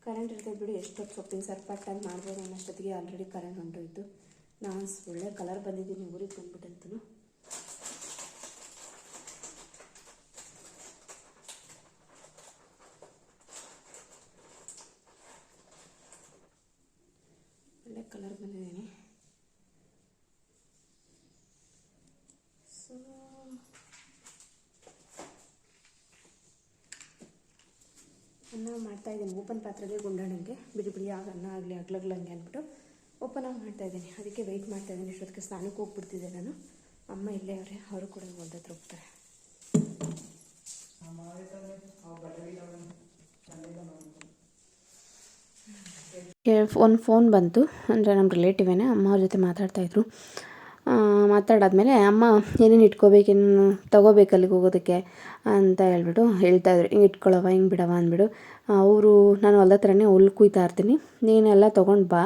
ಕರೆಂಟ್ ಇರ್ತದೆ ಬಿಡಿ ಎಷ್ಟೊತ್ತು ಸೊಪ್ಪಿನ ಸರ್ಪಟ್ಟಾಗಿ ಮಾಡ್ಬೋದು ಅನ್ನೋಷ್ಟೊತ್ತಿಗೆ ಆಲ್ರೆಡಿ ಕರೆಂಟ್ ಹೊಂಟೋಯ್ತು. ನಾನು ಒಳ್ಳೆ ಕಲರ್ ಬಂದಿದ್ದೀನಿ, ಊರಿಗೆ ಬಂದ್ಬಿಟ್ಟಂತೂ ಒಳ್ಳೆ ಕಲರ್ ಬಂದಿದ್ದೀನಿ ಸೊ ಅನ್ನ ಮಾಡ್ತಾ ಇದ್ದೀನಿ ಓಪನ್ ಪಾತ್ರೆಗೆ ಗುಂಡಾಣಿಗೆ ಬಿಡಿ ಬಿಡಿ ಆಗ ಅನ್ನ ಆಗಲಿ, ಅಗ್ಲಗ್ಲಂಗೆ ಅಂದ್ಬಿಟ್ಟು ಓಪನ್ ಆಗಿ ಮಾಡ್ತಾ ಇದ್ದೀನಿ ಅದಕ್ಕೆ ವೆಯ್ಟ್ ಮಾಡ್ತಾ ಇದ್ದೀನಿ ಇಷ್ಟೊತ್ತಿಗೆ ಸ್ನಾನಕ್ಕೆ ಹೋಗ್ಬಿಡ್ತಿದ್ದೆ ನಾನು. ಅಮ್ಮ ಇಲ್ಲೇ ಅವರೇ ಅವರು ಕೂಡ ಹತ್ರ ಹೋಗ್ತಾರೆ. ಒಂದು ಫೋನ್ ಬಂತು. ಅಂದರೆ ನಮ್ಮ ರಿಲೇಟಿವೇನೆ ಅಮ್ಮ ಅವ್ರ ಜೊತೆ ಮಾತಾಡ್ತಾಯಿದ್ರು ಮಾತಾಡಾದ್ಮೇಲೆ ಅಮ್ಮ, ಏನೇನು ಇಟ್ಕೋಬೇಕೇನು ತೊಗೋಬೇಕು ಅಲ್ಲಿಗೆ ಹೋಗೋದಕ್ಕೆ ಅಂತ ಹೇಳ್ಬಿಟ್ಟು ಹೇಳ್ತಾಯಿದ್ರು ಹಿಂಗೆ ಇಟ್ಕೊಳ್ಳವ ಹಿಂಗೆ ಬಿಡವ ಅಂದ್ಬಿಟ್ಟು ಅವರು, ನಾನು ಹೊಲ್ದ ಹತ್ರನೇ ಹುಲ್ಲು ಕುಯ್ತಾ ಇರ್ತೀನಿ. ನೀನೆಲ್ಲ ತೊಗೊಂಡು ಬಾ.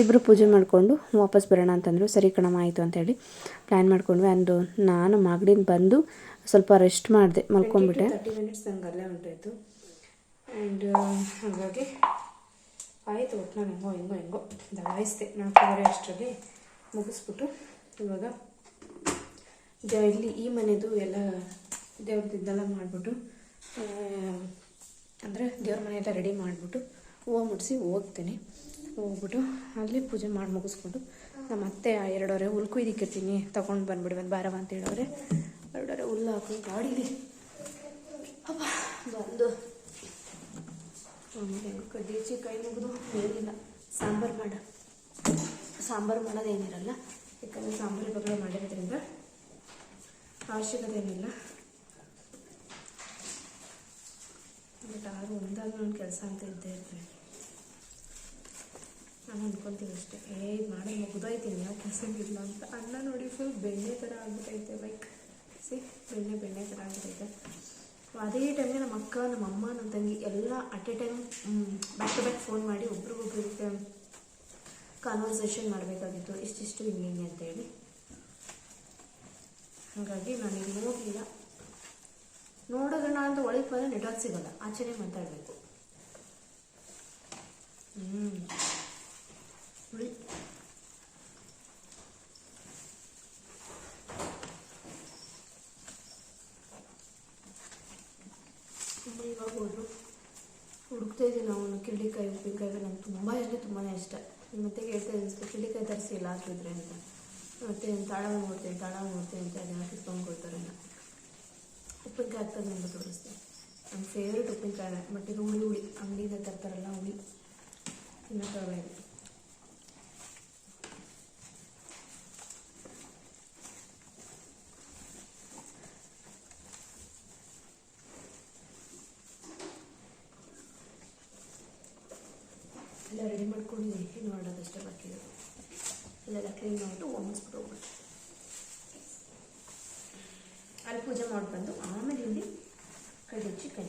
ಇಬ್ಬರು ಪೂಜೆ ಮಾಡಿಕೊಂಡು ವಾಪಸ್ ಬರೋಣ ಅಂತಂದರು. ಸರಿ ಕಣಮ್ಮ, ಆಯಿತು ಅಂತೇಳಿ ಪ್ಲ್ಯಾನ್ ಮಾಡ್ಕೊಂಡ್ವಿ. ಅಂದು ನಾನು ಮಾಗಡಿನ ಬಂದು ಸ್ವಲ್ಪ ರೆಸ್ಟ್ ಮಾಡಿದೆ ಮಲ್ಕೊಂಡ್ಬಿಟ್ಟೆ ತರ್ಟಿ ಮಿನಿಟ್ಸ್ ನಂಗೆ ಅಲ್ಲೇ ಹೊಂಟೋಯ್ತು ಆ್ಯಂಡ್ ಹಾಗಾಗಿ ಆಯಿತು ನಾನು ಹೆಂಗೋ ಹೆಂಗೋ ಹೆಂಗೋ. ದಬಾಯಿಸ್ದೆ ನಾಲ್ಕೂವರೆ ಅಷ್ಟರಲ್ಲಿ ಮುಗಿಸ್ಬಿಟ್ಟು ಇವಾಗ ಇಲ್ಲಿ ಈ ಮನೆದು ಎಲ್ಲ ದೇವ್ರದ್ದೆಲ್ಲ ಮಾಡಿಬಿಟ್ಟು ಅಂದರೆ ದೇವ್ರ ಮನೆ ರೆಡಿ ಮಾಡಿಬಿಟ್ಟು ಹೂವು ಮುಡಿಸಿ ಹೋಗ್ತೀನಿ. ಹೋಗ್ಬಿಟ್ಟು ಅಲ್ಲಿ ಪೂಜೆ ಮಾಡಿ ಮುಗಿಸ್ಕೊಂಡು ನಮ್ಮ ಅತ್ತೆ ಎರಡವರೆ ಹುಲ್ ಕುಯ್ದಿಕ್ಕಿರ್ತೀನಿ, ತೊಗೊಂಡು ಬಂದ್ಬಿಡಿ ಒಂದು ಬಾರವ ಅಂತ ಹೇಳೋರೆ. ಎರಡವರೆ ಹುಲ್ಲು ಹಾಕೊಂಡು ಗಾಡಿಲಿ ಅಪ್ಪ ಬಂದು ಕಡ್ಡಿಚಿ ಕೈ ಮುಗಿದು, ಏನಿಲ್ಲ. ಸಾಂಬಾರು ಮಾಡ. ಸಾಂಬಾರು ಮಾಡೋದೇನಿರಲ್ಲ. ಯಾಕಂದರೆ ಸಾಂಬಾರು ಬಗ್ಗೆ ಮಾಡಿರೋದ್ರಿಂದ ಅವಶ್ಯಕತೆ ಏನಿಲ್ಲ ಬಟ್ ಆರು ಒಂದಾಗ ನನ್ನ ಕೆಲಸ ಅಂತ ಇದ್ದೇ ಇರ್ತೀನಿ ನಾನು ಅಂದ್ಕೊತೀನಿ ಅಷ್ಟೇ. ಏ, ಇದು ಮಾಡಿ ಮುಗಿದೋಯ್ತೀನಿ, ಯಾವ ಕೆಲಸ ಇಲ್ಲ ಅಂತ. ಅನ್ನ ನೋಡಿ ಫುಲ್ ಬೆಣ್ಣೆ ಥರ ಆಗ್ಬಿಟ್ಟೈತೆ ಲೈಕ್ ಸಿ ಬೆಣ್ಣೆ ಬೆಣ್ಣೆ ಥರ ಆಗ್ಬಿಟ್ಟೈತೆ ಅದೇ ಟೈಮ್ಗೆ ನಮ್ಮ ಅಕ್ಕ ನಮ್ಮ ಅಮ್ಮ ನಮ್ಮ ತಂಗಿ ಎಲ್ಲ at a time back to back phone ಮಾಡಿ ಒಬ್ರಿಗೊಬ್ರಿಗೆ ಕಾನ್ವರ್ಸೇಷನ್ ಮಾಡಬೇಕಾಗಿತ್ತು. ಇಷ್ಟಿಷ್ಟು ಹಿಂಗೆ ಹಿಂಗೆ ಅಂತ ಹೇಳಿ. ಹಾಗಾಗಿ ನಾನು ಇಲ್ಲಿ ನೋಡಿದ್ರೆ ನಾನು ಒಳಗೆ ಬಂದರೆ ನೆಟ್ವರ್ಕ್ ಸಿಗಲ್ಲ. ಆಚೆನೇ ಮಾತಾಡಬೇಕು. ಹ್ಞೂ ಇವಾಗ ಹೋದ್ರು. ಹುಡುಕ್ತಾ ಇದ್ದೀನಿ ನಾವು ಕಿರಳಿಕಾಯಿ ಉಪ್ಪಿನಕಾಯಿ, ನಂಗೆ ತುಂಬ ಅಂದರೆ ತುಂಬಾ ಇಷ್ಟ. ಮತ್ತೆ ಹೇಳ್ತಾ ಇದ್ದೀನಿ ಕಿರಳಿಕಾಯಿ ತರಿಸಿ ಇಲ್ಲ ಹಾಕಿದ್ರೆ ಅಂತ. ಮತ್ತೆ ತಾಳ ನೋಡ್ತೀನಿ ತಾಳ ನೋಡ್ತೀನಿ ಅಂತ ಅದನ್ನ ಕಿತ್ಕೊಂಡು ಕೊಡ್ತಾರೆ ಆಗ್ತದೆ ಅಂತ ತೋರಿಸ್ತೀನಿ ನಮ್ಮ ಫೇವ್ರೆಟ್ ಉಪ್ಪಿನಕಾಯಿ ಬಟ್ ಇದು ಹುಳಿ ಹುಳಿ, ಅಂಗಡಿಯಿಂದ ತರ್ತಾರಲ್ಲ ಹುಳಿ. ತಿನ್ನೋಕ್ಕಾಗಲ್ಲ ಇದು ಎಲ್ಲ ರೆಡಿ ಮಾಡ್ಕೊಂಡಿದ್ದೀನಿ ಇನ್ನು ಮಾಡೋದಷ್ಟೇ ಬಾಕಿ ಇದೆ ಇಲ್ಲೆಲ್ಲ ಕ್ಲೀನ್ ಮಾಡಿಬಿಟ್ಟು ಒಮ್ಮಿಸ್ಬಿಟ್ಟು ಹೋಗ್ಬಿಟ್ಟು ಅಲ್ಲಿ ಬಂದು ಮಾಡ್ಬಂದು ಆಮೇಲೆ ಇಲ್ಲಿ ಕೈ ಹಚ್ಚಿ ಕೈ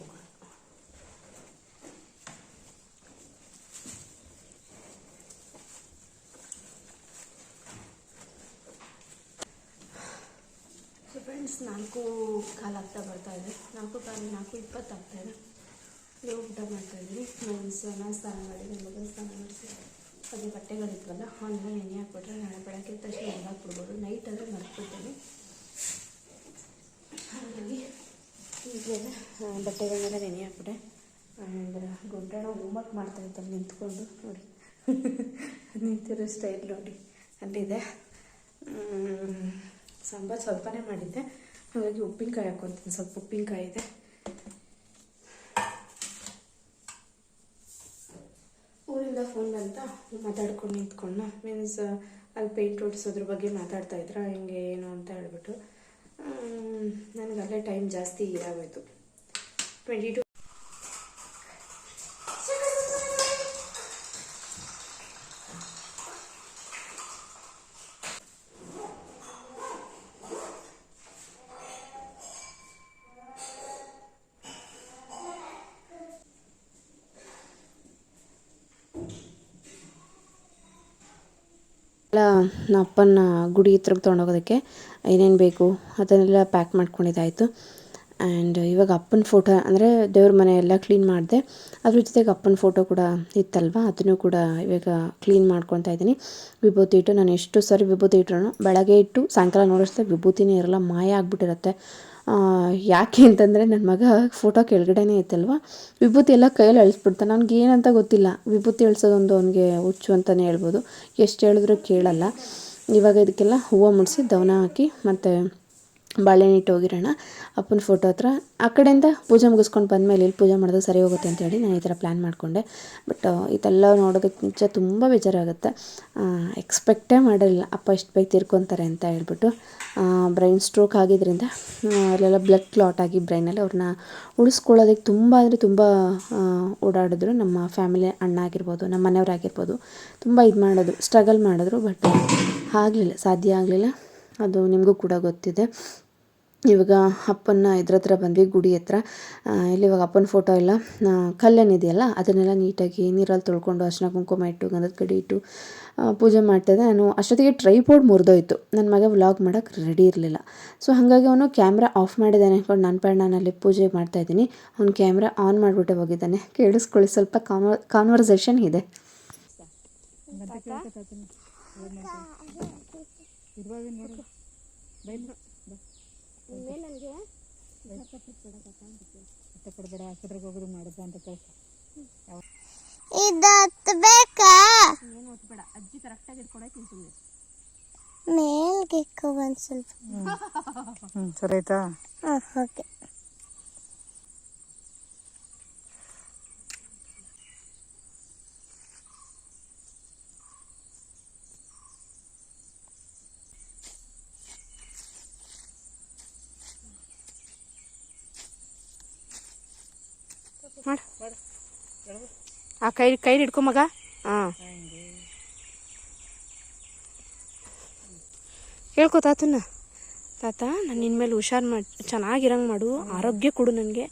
ಫ್ರೆಂಡ್ಸ್ ನಾಲ್ಕು ಕಾಲು ಆಗ್ತಾ ಬರ್ತಾ ಇದೆ. ನಾಲ್ಕು ಕಾಲು, ನಾಲ್ಕು ಇಪ್ಪತ್ತು ಆಗ್ತಾ ಇದೆ. ನೀವು ಊಟ ಮಾಡ್ತಾ ಇದ್ದೀನಿ ಮೀನ್ಸ್ ನಾನು ಸ್ನಾನ ಮಾಡಿ ನನ್ನ ಮಗನ ಸ್ನಾನ ಮಾಡಿಸಿ. ಅದೇ ಬಟ್ಟೆಗಳಿದ್ವಲ್ಲ ಅವನ್ನೆಲ್ಲ ಎಣ್ಣೆ ಹಾಕ್ಬಿಟ್ರೆ ನಾಳೆ ಬೆಳಗ್ಗೆ ತಕ್ಷಣ ಎಲ್ಲ ಹಾಕ್ಬಿಡ್ಬೋದು. ನೈಟ್ ಆದರೆ ಮರ್ತ್ಬಿಡ್ತೀನಿ ಹಾಗಾಗಿ ಈಗಲೇ ಬಟ್ಟೆಗಳನ್ನೆಲ್ಲ ನೆನೆ ಹಾಕ್ಬಿಟ್ಟೆ. ಆ್ಯಂಡ್ ಗುಂಡಣ್ಣ ಹೋಮ್ವರ್ಕ್ ಮಾಡ್ತಾ ಇದ್ದಾನೆ ನಿಂತ್ಕೊಂಡು ನೋಡಿ. ನಿಂತಿರೋ ಸ್ಟೈಲ್ ನೋಡಿ. ಅಲ್ಲಿದೆ. ಸಾಂಬಾರು ಸ್ವಲ್ಪನೇ ಮಾಡಿದ್ದೆ. ಹಾಗಾಗಿ ಉಪ್ಪಿನಕಾಯಿ ಹಾಕ್ಕೊತೀನಿ ಸ್ವಲ್ಪ ಉಪ್ಪಿನಕಾಯಿ ಇದೆ. ಊರಿಂದ ಫೋನ್ ಅಂತ ಮಾತಾಡ್ಕೊಂಡು ನಿಂತ್ಕೊಂಡ ಮೀನ್ಸ್ ಅಲ್ಲಿ ಪೇಂಟ್ ಓಡಿಸೋದ್ರ ಬಗ್ಗೆ ಮಾತಾಡ್ತಾ ಇದ್ರ. ಹಿಂಗೆ ಏನು ಅಂತ ಹೇಳ್ಬಿಟ್ಟು. ನನಗೆ ಅಲ್ಲೇ ಟೈಮ್ ಜಾಸ್ತಿ ಆಗೋಯ್ತು ಎಲ್ಲ ನಮ್ಮ ಅಪ್ಪನ ಗುಡಿ ಹತ್ರಕ್ಕೆ ತೊಗೊಂಡೋಗೋದಕ್ಕೆ ಏನೇನು ಬೇಕು ಅದನ್ನೆಲ್ಲ ಪ್ಯಾಕ್ ಮಾಡ್ಕೊಂಡಿದ್ದಾಯಿತು. ಆ್ಯಂಡ್ ಇವಾಗ ಅಪ್ಪನ ಫೋಟೋ ಅಂದರೆ ದೇವ್ರ ಮನೆ ಎಲ್ಲ ಕ್ಲೀನ್ ಮಾಡಿದೆ. ಅದ್ರ ಜೊತೆಗೆ ಅಪ್ಪನ ಫೋಟೋ ಕೂಡ ಇತ್ತಲ್ವ? ಅದನ್ನು ಕೂಡ ಇವಾಗ ಕ್ಲೀನ್ ಮಾಡ್ಕೊತಾ ಇದ್ದೀನಿ. ವಿಭೂತಿ ಇಟ್ಟು ನಾನು ಎಷ್ಟು ಸಾರಿ ವಿಭೂತಿ ಇಟ್ಟರು ಬೆಳಗ್ಗೆ ಇಟ್ಟು ಸಾಯಂಕಾಲ ನೋಡಿಸ್ದೆ ವಿಭೂತಿನೇ ಇರಲ್ಲ, ಮಾಯ ಆಗಿಬಿಟ್ಟಿರುತ್ತೆ. ಯಾಕೆ ಅಂತಂದರೆ ನನ್ನ ಮಗ ಫೋಟೋ ಕೆಳಗಡೆನೇ ಇತ್ತಲ್ವ? ವಿಭೂತಿ ಎಲ್ಲ ಕೈಯಲ್ಲಿ ಅಳಿಸ್ಬಿಡ್ತಾನೆ ಅವ್ನಿಗೆ ಏನಂತ ಗೊತ್ತಿಲ್ಲ. ವಿಭೂತಿ ಅಳಿಸೋದೊಂದು ಅವನಿಗೆ ಹುಚ್ಚು ಅಂತಲೇ ಹೇಳ್ಬೋದು. ಎಷ್ಟು ಹೇಳಿದ್ರೂ ಕೇಳಲ್ಲ. ಇವಾಗ ಇದಕ್ಕೆಲ್ಲ ಹೂವು ಮುಡಿಸಿ ದವನ ಹಾಕಿ ಮತ್ತು ಬಾಳೆಹಣ್ಣು ಇಟ್ಟು ಹೋಗಿರೋಣ. ಅಪ್ಪನ ಫೋಟೋ ಹತ್ರ. ಆ ಕಡೆಯಿಂದ ಪೂಜೆ ಮುಗಿಸ್ಕೊಂಡು ಬಂದಮೇಲೆ ಇಲ್ಲಿ ಪೂಜೆ ಮಾಡೋದು ಸರಿ ಹೋಗುತ್ತೆ ಅಂತೇಳಿ ನಾನು ಈ ಥರ ಪ್ಲ್ಯಾನ್ ಮಾಡಿಕೊಂಡೆ. ಬಟ್ ಇದೆಲ್ಲ ನೋಡೋದಕ್ಕೆ ಮುಂಚೆ ತುಂಬ ಬೇಜಾರಾಗುತ್ತೆ. ಎಕ್ಸ್ಪೆಕ್ಟೇ ಮಾಡಿರಲಿಲ್ಲ. ಅಪ್ಪ ಇಷ್ಟು ಬೇಗ ತಿರ್ಕೊತಾರೆ ಅಂತ ಹೇಳ್ಬಿಟ್ಟು ಬ್ರೈನ್ ಸ್ಟ್ರೋಕ್ ಆಗಿದ್ದರಿಂದ ಅಲ್ಲೆಲ್ಲ ಬ್ಲಡ್ ಕ್ಲಾಟ್ ಆಗಿ ಬ್ರೈನಲ್ಲಿ ಅವ್ರನ್ನ ಉಳಿಸ್ಕೊಳ್ಳೋದಕ್ಕೆ ತುಂಬ ಅಂದರೆ ತುಂಬ ಓಡಾಡಿದ್ರು. ನಮ್ಮ ಫ್ಯಾಮಿಲಿ ಅಣ್ಣ ಆಗಿರ್ಬೋದು, ನಮ್ಮ ಮನೆಯವರಾಗಿರ್ಬೋದು ತುಂಬ ಇದು ಮಾಡೋದು ಸ್ಟ್ರಗಲ್ ಮಾಡಿದ್ರು. ಬಟ್ ಆಗಲಿಲ್ಲ, ಸಾಧ್ಯ ಆಗಲಿಲ್ಲ. ಅದು ನಿಮಗೂ ಕೂಡ ಗೊತ್ತಿದೆ. ಇವಾಗ ಅಪ್ಪನ ಇದ್ರ ಹತ್ರ ಬಂದ್ವಿ ಗುಡಿ ಹತ್ರ ಇಲ್ಲಿ ಇವಾಗ ಅಪ್ಪನ ಫೋಟೋ ಎಲ್ಲ ಕಲ್ಲೇನಿದೆಯಲ್ಲ ಅದನ್ನೆಲ್ಲ ನೀಟಾಗಿ ನೀರಲ್ಲಿ ತೊಳ್ಕೊಂಡು ಅರ್ಶಿನ ಕುಂಕುಮ ಇಟ್ಟು ಗಂಧದ ಕಡೆ ಇಟ್ಟು ಪೂಜೆ ಮಾಡ್ತಾಯಿದ್ದೆ ನಾನು ಅಷ್ಟೊತ್ತಿಗೆ ಟ್ರೈಪೋರ್ಡ್ ಮುರಿದೋಯ್ತು ನನ್ನ ಮಗ ವ್ಲಾಗ್ ಮಾಡೋಕ್ಕೆ ರೆಡಿ ಇರಲಿಲ್ಲ ಸೊ ಹಾಗಾಗಿ ಅವನು ಕ್ಯಾಮ್ರಾ ಆಫ್ ಮಾಡಿದ್ದಾನೆ ಅಂದ್ಕೊಂಡು ನನ್ನ ಪಾಡ್ ನಾನು ಅಲ್ಲಿ ಪೂಜೆ ಮಾಡ್ತಾಯಿದ್ದೀನಿ ಅವ್ನು ಕ್ಯಾಮ್ರಾ ಆನ್ ಮಾಡಿಬಿಟ್ಟೆ ಹೋಗಿದ್ದಾನೆ ಕೇಳಿಸ್ಕೊಳ್ಳಿ ಸ್ವಲ್ಪ ಕಾನ್ವ ಕಾನ್ವರ್ಸೇಷನ್ ಇದೆ ಇದತ್ತು ಬೇಕಾ? ಅಜ್ಜಿ ಕರೆಕ್ಟಾಗಿ ಇಟ್ಕೊಡಕ್ಕೆ ಮೇಲ್ಗೆ ಒಂದ್ ಸ್ವಲ್ಪ. ಹ್ಞೂ ಸರಿ ಆಯ್ತಾ? ಹಾಂ ಓಕೆ. ಕೈ ಕೈ ಹಿಡ್ಕೊ ಮಗ? ಹಾಂ. ಹೇಳ್ಕೊ ತಾತನ್ನ ತಾತ, ನಾನು ನಿನ್ನ ಮೇಲೆ ಹುಷಾರು ಮಾಡಿ, ಚೆನ್ನಾಗಿರಂಗೆ ಮಾಡು. ಆರೋಗ್ಯ ಕೊಡು ನನಗೆ.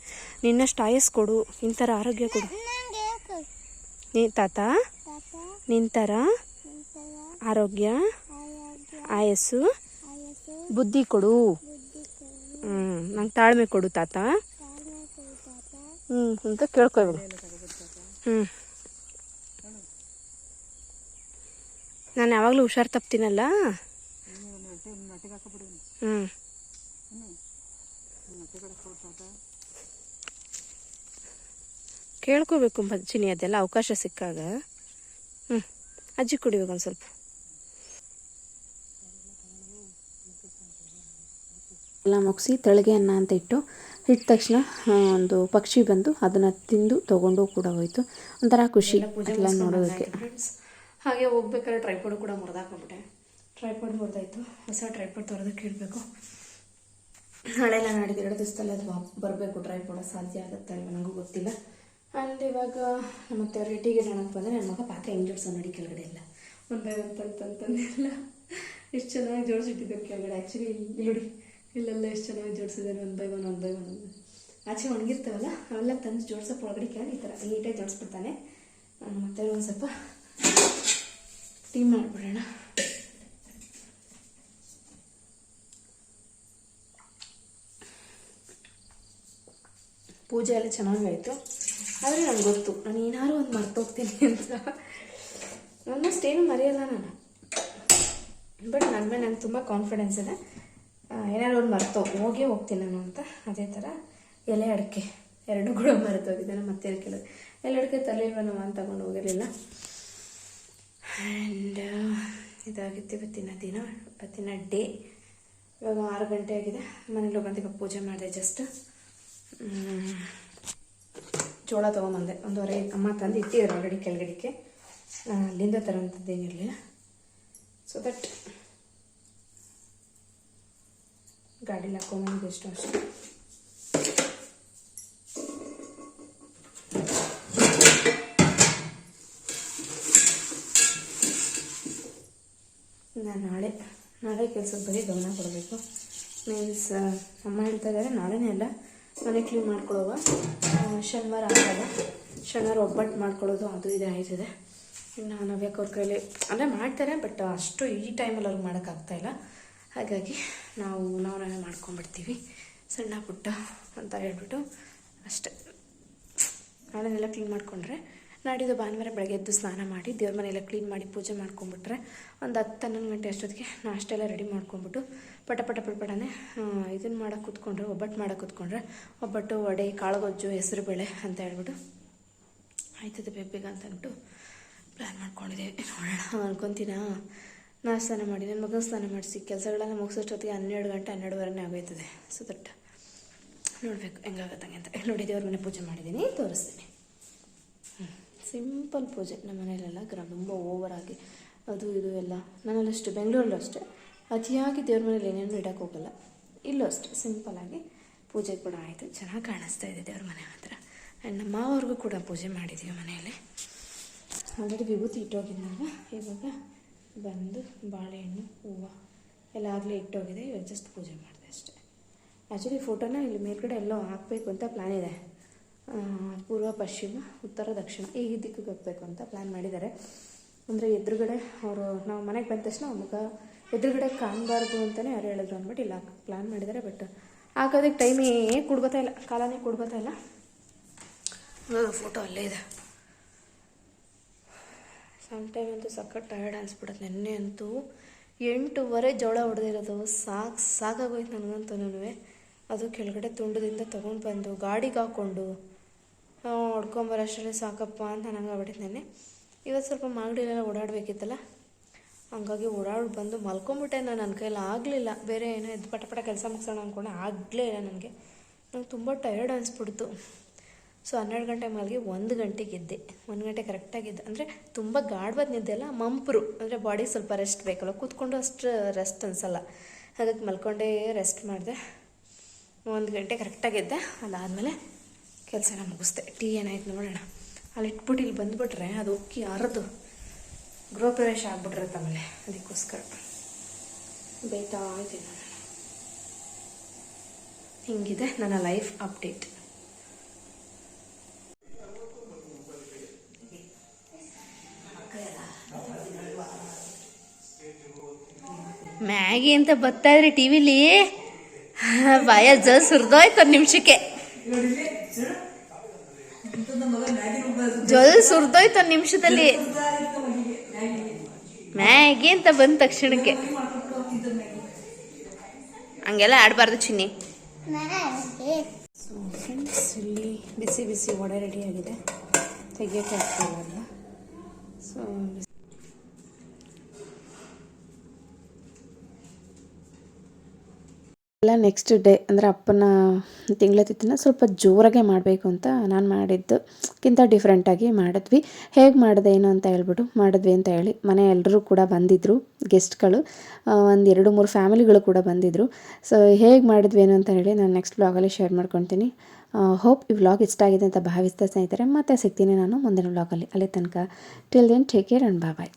ನಿನ್ನಷ್ಟು ಆಯಸ್ ಕೊಡು. ನಿನ್ನ ಆರೋಗ್ಯ ಕೊಡು. ನೀ, ತಾತ? ನಿನ್ನ ಥರ ಆರೋಗ್ಯ, ಆಯಸ್ಸು, ಬುದ್ಧಿ ಕೊಡು. ಹ್ಞೂ ನಂಗೆ ತಾಳ್ಮೆ ಕೊಡು ತಾತ. ಹ್ಞೂ ಅಂತ ಕೇಳ್ಕೊಬೇಕು ಹ್ಞೂ ನಾನು ಯಾವಾಗಲೂ ಹುಷಾರು ತಪ್ತೀನಲ್ಲ? ಹ್ಞೂ ಕೇಳ್ಕೋಬೇಕು ಮಜ್ಜಿನಿ ಅದೆಲ್ಲ ಅವಕಾಶ ಸಿಕ್ಕಾಗ. ಹ್ಞೂ ಅಜ್ಜಿ ಕುಡಿಬೇಕು ಒಂದು ಸ್ವಲ್ಪ. ಎಲ್ಲ ಮುಗಿಸಿ ತಳಿಗೆ ಅನ್ನ ಅಂತ ಇಟ್ಟು ಇಟ್ಟ ತಕ್ಷಣ ಒಂದು ಪಕ್ಷಿ ಬಂದು ಅದನ್ನು ತಿಂದು ತೊಗೊಂಡು ಕೂಡ ಹೋಯ್ತು. ಒಂಥರ ಖುಷಿ ಎಲ್ಲ ನೋಡೋದಕ್ಕೆ. ಹಾಗೆ ಹೋಗ್ಬೇಕಾದ್ರೆ ಟ್ರೈಪಾಡು ಕೂಡ ಮುರಿದಾಕೊಂಡ್ಬಿಟ್ಟೆ. ಟ್ರೈಪೋಡ್ ಮುರಿದಾಯ್ತು. ಹೊಸ ಟ್ರೈಪೋಡ್ ತರೋದಕ್ಕೆ ಹೇಳಬೇಕು. ನಾನು ನಾಡಿದ್ದು ಎರಡು ದಿವಸದಲ್ಲಿ ಅದು ಬರಬೇಕು. ಟ್ರೈಪಾಡ ಸಾಧ್ಯ ಆಗುತ್ತೆ ಅಲ್ವ ನನಗೂ ಗೊತ್ತಿಲ್ಲ. ಆ್ಯಂಡ್ ಇವಾಗ ಮತ್ತೆ ರೇಟಿಗೆ ನನಗೆ ಬಂದರೆ ನನ್ನ ಮಗ ಪಾಕ ಹೆಂಗೆ ಜೋಡಿಸೋ ನೋಡಿ ಕೆಳಗಡೆ ಇಲ್ಲ ಒಂದು ಬೈ ಒಂದು ತಂತಂತಂದೆಲ್ಲ ಎಷ್ಟು ಚೆನ್ನಾಗಿ ಜೋಡಿಸಿಟ್ಟಿದ್ದಾರೆ ಕೆಳಗಡೆ. ಆ್ಯಕ್ಚುಲಿ ಇಲ್ಲಿ ನೋಡಿ ಇಲ್ಲೆಲ್ಲ ಎಷ್ಟು ಚೆನ್ನಾಗಿ ಜೋಡಿಸಿದ್ದಾರೆ ಒನ್ ಬೈ ಒನ್ ಒಂದು ಬೈ ಒನ್ ಆಚೆ ಒಣಗಿರ್ತಾವಲ್ಲ ಅವೆಲ್ಲ ತಂದು ಜೋಡ್ಸೋಕೆ ಒಳಗಡೆ ಕೆಳಗೆ ಈ ಥರ ನೀಟಾಗಿ ಜೋಡಿಸ್ಬಿಡ್ತಾನೆ. ನಮ್ಮ ಮತ್ತೆ ಒಂದು ಸ್ವಲ್ಪ ಟೀ ಮಾಡಿಬಿಡೋಣ. ಪೂಜೆ ಎಲ್ಲ ಚೆನ್ನಾಗಾಯಿತು. ಆದರೆ ನನಗೆ ಗೊತ್ತು, ನಾನು ಏನಾದ್ರು ಒಂದು ಮರ್ತೋಗ್ತೀನಿ ಅಂತ. ಆಲ್ಮೋಸ್ಟ್ ಏನು ಮರೆಯಲ್ಲ ನಾನು. ಬಟ್ ನನ್ನ ಮೇಲೆ ನಂಗೆ ತುಂಬ ಕಾನ್ಫಿಡೆನ್ಸ್ ಇದೆ. ಏನಾದ್ರು ಒಂದು ಮರ್ತೋ ಹೋಗೇ ಹೋಗ್ತೀನಿ ನಾನು ಅಂತ. ಅದೇ ಥರ ಎಲೆ ಅಡಿಕೆ. ಎರಡು ಕೂಡ ಮರೆತೋಗಿದ್ದೆ ನಾನು ಮತ್ತೆ ಕೇಳಿದೆ ಎಲೆ ಅಡಿಕೆ ತಲೆ ನಾವು ಅಂತ ತಗೊಂಡು ಹೋಗಿರಲಿಲ್ಲ. ಆ್ಯಂಡ್ ಇದಾಗಿತ್ತು ಇವತ್ತಿನ ದಿನ ಇವತ್ತಿನ ಡೇ ಇವಾಗ ಆರು ಗಂಟೆ ಆಗಿದೆ. ಮನೇಲಿ ಬಂದು ಇವಾಗ ಪೂಜೆ ಮಾಡಿದೆ ಜಸ್ಟ್ ಜೋಳ ತೊಗೊಂಬಂದೆ. ಒಂದೂವರೆ ಅಮ್ಮ ತಂದು ಇಟ್ಟಿದ್ದಾರೆ ಆಲ್ರೆಡಿ ಕೆಳಗಡೆಗೆ. ಆ, ಅಲ್ಲಿಂದ ತರೋಂಥದ್ದೇನಿರಲಿಲ್ಲ ಸೊ ದಟ್ ಗಾಡೀಲಿ ಹಾಕೊಂಬಂದು ಎಷ್ಟು ಅಷ್ಟೇ ನಾನು ನಾಳೆ ನಾಳೆ ಕೆಲಸದ ಬಗ್ಗೆ ಗಮನ ಕೊಡಬೇಕು. ಮೀನ್ಸ್ ಅಮ್ಮ ಹೇಳ್ತಾ ಇದ್ದಾರೆ ನಾಳೆನೇ ಅಲ್ಲ ಮನೆ ಕ್ಲೀನ್ ಮಾಡ್ಕೊಳ್ಳುವ ಶನಿವಾರ ಆಗಲ್ಲ ಶನಿವಾರ ಒಬ್ಬಟ್ಟು ಮಾಡ್ಕೊಳ್ಳೋದು ಅದು ಇದೆ ಆಯ್ತದೆ. ಇನ್ನು ನವ್ಯಕ್ಕೆ ಅವ್ರ ಕೈಲಿ, ಅಂದರೆ ಮಾಡ್ತಾರೆ, ಬಟ್ ಅಷ್ಟು ಈ ಟೈಮಲ್ಲಿ ಅವ್ರಿಗೆ ಮಾಡೋಕ್ಕಾಗ್ತಾಯಿಲ್ಲ ಹಾಗಾಗಿ ನಾವು ನಾವು ನಾವೇ ಮಾಡ್ಕೊಂಡ್ಬಿಡ್ತೀವಿ. ಸಣ್ಣ ಪುಟ್ಟ ಅಂತ ಹೇಳ್ಬಿಟ್ಟು ಅಷ್ಟೇ. ನಾಳೆನೆಲ್ಲ ಕ್ಲೀನ್ ಮಾಡಿಕೊಂಡ್ರೆ ನಾಡಿದ್ದು ಭಾನುವಾರ ಬೆಳಗ್ಗೆ ಎದ್ದು ಸ್ನಾನ ಮಾಡಿ ದೇವ್ರ ಮನೆಯೆಲ್ಲ ಕ್ಲೀನ್ ಮಾಡಿ ಪೂಜೆ ಮಾಡ್ಕೊಂಬಿಟ್ರೆ ಒಂದು ಹತ್ತು ಹನ್ನೊಂದು ಗಂಟೆ ಅಷ್ಟೊತ್ತಿಗೆ ನಾಷ್ಟ ಎಲ್ಲ ರೆಡಿ ಮಾಡ್ಕೊಂಬಿಟ್ಟು ಪಟ ಪಟ ಪಟ ಪಟನೆ ಇದನ್ನು ಮಾಡೋಕೆ ಕೂತ್ಕೊಂಡ್ರೆ ಒಬ್ಬಟ್ಟು ಮಾಡೋಕೆ ಕೂತ್ಕೊಂಡ್ರೆ, ಒಬ್ಬಟ್ಟು, ವಡೆ, ಕಾಳುಗೊಜ್ಜು ಹೆಸರುಬೇಳೆ ಅಂತ ಹೇಳ್ಬಿಟ್ಟು ಆಯ್ತದೆ ಬೇಗ ಅಂತ ಅಂದ್ಬಿಟ್ಟು ಪ್ಲ್ಯಾನ್ ಮಾಡ್ಕೊಂಡಿದ್ದೀವಿ ನೋಡೋಣ ಅನ್ಕೊತೀನ? ನಾ ಸ್ನಾನ ಮಾಡಿ ನನ್ನ ಮಗನ ಸ್ನಾನ ಮಾಡಿಸಿ, ಕೆಲಸಗಳೆಲ್ಲ ಮುಗಿಸೋಷ್ಟೊತ್ತಿಗೆ ಹನ್ನೆರಡು ಗಂಟೆ, ಹನ್ನೆರಡುವರೆನೇ ಆಗೋಯ್ತದೆ. ಸೊ ದೊಡ್ಡ ನೋಡ್ಬೇಕು ಹೆಂಗಾಗತ್ತಂಗೆ ಅಂತ. ನೋಡಿ ದೇವ್ರ ಮನೆ ಪೂಜೆ ಮಾಡಿದ್ದೀನಿ ತೋರಿಸ್ತೀನಿ. ಸಿಂಪಲ್ ಪೂಜೆ ನಮ್ಮ ಮನೆಯಲ್ಲೆಲ್ಲ ಗ್ರಾಮ, ತುಂಬ ಓವರಾಗಿ ಅದು, ಇದು ಎಲ್ಲ. ನನ್ನಲ್ಲಷ್ಟು ಬೆಂಗಳೂರಲ್ಲೂ ಅಷ್ಟೇ. ಅತಿಯಾಗಿ ದೇವ್ರ ಮನೇಲಿ ಏನೇನು ಇಡೋಕೆ ಹೋಗಲ್ಲ. ಇಲ್ಲೂ ಅಷ್ಟೇ ಸಿಂಪಲ್ಲಾಗಿ ಪೂಜೆ ಕೂಡ ಆಯಿತು. ಚೆನ್ನಾಗಿ ಕಾಣಿಸ್ತಾ ಇದೆ ದೇವ್ರ ಮನೆ ಹತ್ರ. ಆ್ಯಂಡ್ ನಮ್ಮ ಮಾವವ್ರಿಗೂ ಕೂಡ ಪೂಜೆ ಮಾಡಿದ್ದೀವಿ ಮನೆಯಲ್ಲಿ. ಆಲ್ರೆಡಿ ವಿಭೂತಿ ಇಟ್ಟೋಗಿದ್ನಲ್ವ? ಇವಾಗ ಬಂದು ಬಾಳೆಹಣ್ಣು, ಹೂವು ಎಲ್ಲ ಆಗಲೇ ಇಟ್ಟೋಗಿದೆ. ಇವಾಗ ಜಸ್ಟ್ ಪೂಜೆ ಮಾಡಿದೆ ಅಷ್ಟೇ. ಆ್ಯಕ್ಚುಲಿ ಫೋಟೋನ ಇಲ್ಲಿ ಮೇಲ್ಗಡೆ ಎಲ್ಲೋ ಹಾಕಬೇಕು ಅಂತ ಪ್ಲ್ಯಾನ್ ಇದೆ. ಪೂರ್ವ, ಪಶ್ಚಿಮ, ಉತ್ತರ, ದಕ್ಷಿಣ ಈ ದಿಕ್ಕಿಗೆ ಹೋಗಬೇಕು ಅಂತ ಪ್ಲ್ಯಾನ್ ಮಾಡಿದ್ದಾರೆ. ಅಂದರೆ ಎದುರುಗಡೆ ಅವರು ನಾವು ಮನೆಗೆ ಬಂದ ತಕ್ಷಣ ಮುಖ ಎದುರುಗಡೆ ಕಾಣಬಾರ್ದು ಅಂತಲೇ ಯಾರು ಹೇಳಿದ್ರು ಅಂದ್ಬಿಟ್ಟು ಇಲ್ಲ ಪ್ಲ್ಯಾನ್ ಮಾಡಿದ್ದಾರೆ ಬಟ್ ಹಾಕೋದಕ್ಕೆ ಟೈಮೇ ಕೊಡ್ಬೋತಾ ಇಲ್ಲ, ಕಾಲನೇ ಕೊಡ್ಬೋತಾ ಇಲ್ಲ. ಫೋಟೋ ಅಲ್ಲೇ ಇದೆ. ಸಮ್ ಟೈಮ್ ಅಂತೂ ಸಖತ್ ಟಯರ್ಡ್ ಅನ್ಸ್ಬಿಡುತ್ತೆ. ನೆನ್ನೆ ಅಂತೂ ಎಂಟೂವರೆ ಜೋಳ ಹೊಡೆದಿರೋದು. ಸಾಕು, ಸಾಕಾಗೋಯ್ತು ನನಗಂತೂ ಅದು ಕೆಳಗಡೆ ತುಂಡದಿಂದ ತೊಗೊಂಡು ಬಂದು ಗಾಡಿಗೆ ಹಾಕ್ಕೊಂಡು ಹೊಡ್ಕೊಂಬರೋಷ್ಟರಲ್ಲಿ ಸಾಕಪ್ಪ ಅಂತ ನನಗೆ ಆಗ್ಬಿಟ್ಟಿತ್ತು ನೆನ್ನೆ ಇವತ್ತು ಸ್ವಲ್ಪ ಮಾಗಡಿಲೆಲ್ಲ ಓಡಾಡಬೇಕಿತ್ತಲ್ಲ, ಹಂಗಾಗಿ ಓಡಾಡಿ ಬಂದು ಮಲ್ಕೊಂಬಿಟ್ಟೆ ನಾನು, ನನ್ನ ಕೈಯಲ್ಲಿ ಆಗಲಿಲ್ಲ. ಬೇರೆ ಏನೋ ಎದ್ದು ಪಟ ಪಟ ಕೆಲಸ ಮುಗಿಸೋಣ ಅಂದ್ಕೊಂಡೆ ಆಗಲೇ ಇಲ್ಲ ನನಗೆ. ನಂಗೆ ತುಂಬ ಟಯರ್ಡ್ ಅನಿಸ್ಬಿಡ್ತು. ಸೊ ಹನ್ನೆರಡು ಗಂಟೆ ಮಲಗಿ ಒಂದು ಗಂಟೆಗೆ ಇದ್ದೆ ಒಂದು ಗಂಟೆ ಕರೆಕ್ಟಾಗಿ ಎದ್ದೆ ಅಂದರೆ ತುಂಬ ಗಾಢವಾದ ನಿದ್ದೆ ಅಲ್ಲ, ಮಂಪ್ರು. ಅಂದರೆ ಬಾಡಿ ಸ್ವಲ್ಪ ರೆಸ್ಟ್ ಬೇಕಲ್ಲ, ಕೂತ್ಕೊಂಡು ಅಷ್ಟು ರೆಸ್ಟ್ ಅನಿಸಲ್ಲ. ಹಾಗಾಗಿ ಮಲ್ಕೊಂಡೇ ರೆಸ್ಟ್ ಮಾಡಿದೆ. ಒಂದು ಗಂಟೆ ಕರೆಕ್ಟಾಗಿ ಎದ್ದೆ ಅದಾದಮೇಲೆ ಕೆಲಸ ಎಲ್ಲ ಮುಗಿಸ್ದೆ. ಟೀ ಏನಾಯ್ತು ನೋಡೋಣ. ಅಲ್ಲಿ ಇಟ್ಬಿಟ್ಟು ಇಲ್ಲಿ ಬಂದುಬಿಟ್ರೆ ಅದು ಉಕ್ಕಿ ಅರ್ದು ಗೃಹಪ್ರವೇಶ ಆಗ್ಬಿಟ್ರತ್ತೆ ಆಮೇಲೆ ಅದಕ್ಕೋಸ್ಕರ. ಬೇಯ್ತಾ ಇದ್ದೀನಿ ಹಿಂಗಿದೆ ನನ್ನ ಲೈಫ್ ಅಪ್ಡೇಟ್ ಮ್ಯಾಗಿ ಅಂತ ಬರ್ತಾ ಇದ್ರಿ ಟಿವಿಲಿ ಬಾಯ ಜ ಒಂದು ನಿಮಿಷಕ್ಕೆ. ಜಲ್ ಸುರಿದೋಯ್ತು ನಿಮಿಷದಲ್ಲಿ. ಮ್ಯಾಗಿ ಅಂತ ಬಂದ ತಕ್ಷಣಕ್ಕೆ. ಹಂಗೆಲ್ಲ ಆಡಬಾರ್ದು ಚಿನ್ನಿ. ಇಲ್ಲಿ ಬಿಸಿ ಬಿಸಿ ವಡೆ ರೆಡಿ ಆಗಿದೆ. ತೆಗಿಯೋಕ್ಕೆ ಆಗ್ತಿಲ್ಲ ಸೊ ಎಲ್ಲ ನೆಕ್ಸ್ಟ್ ಡೇ ಅಂದರೆ ಅಪ್ಪನ ತಿಂಗಳ ತಿಥಿನ ಸ್ವಲ್ಪ ಜೋರಾಗೆ ಮಾಡಬೇಕು ಅಂತ ನಾನು ಮಾಡಿದ್ದಕ್ಕಿಂತ ಡಿಫ್ರೆಂಟಾಗಿ ಮಾಡಿದ್ವಿ. ಹೇಗೆ ಮಾಡಿದೆ, ಏನು ಅಂತ ಹೇಳ್ಬಿಟ್ಟು ಮಾಡಿದ್ವಿ ಅಂತ ಹೇಳಿ ಮನೆ ಎಲ್ಲರೂ ಕೂಡ ಬಂದಿದ್ದರು ಗೆಸ್ಟ್ಗಳು ಒಂದು ಎರಡು ಮೂರು ಫ್ಯಾಮಿಲಿಗಳು ಕೂಡ ಬಂದಿದ್ದರು ಸೊ ಹೇಗೆ ಮಾಡಿದ್ವಿ, ಏನು ಅಂತ ಹೇಳಿ ನಾನು ನೆಕ್ಸ್ಟ್ ಬ್ಲಾಗಲ್ಲಿ ಶೇರ್ ಮಾಡ್ಕೊತೀನಿ. ಹೋಪ್ ಈ ವ್ಲಾಗ್ ಇಷ್ಟ ಆಗಿದೆ ಅಂತ ಭಾವಿಸ್ತಾ ಸ್ನೇಹಿತರೆ, ಮತ್ತೆ ಸಿಗ್ತೀನಿ ನಾನು ಮುಂದಿನ ವ್ಲಾಗಲ್ಲಿ ಅಲ್ಲಿ. ತನಕ till then take care and bye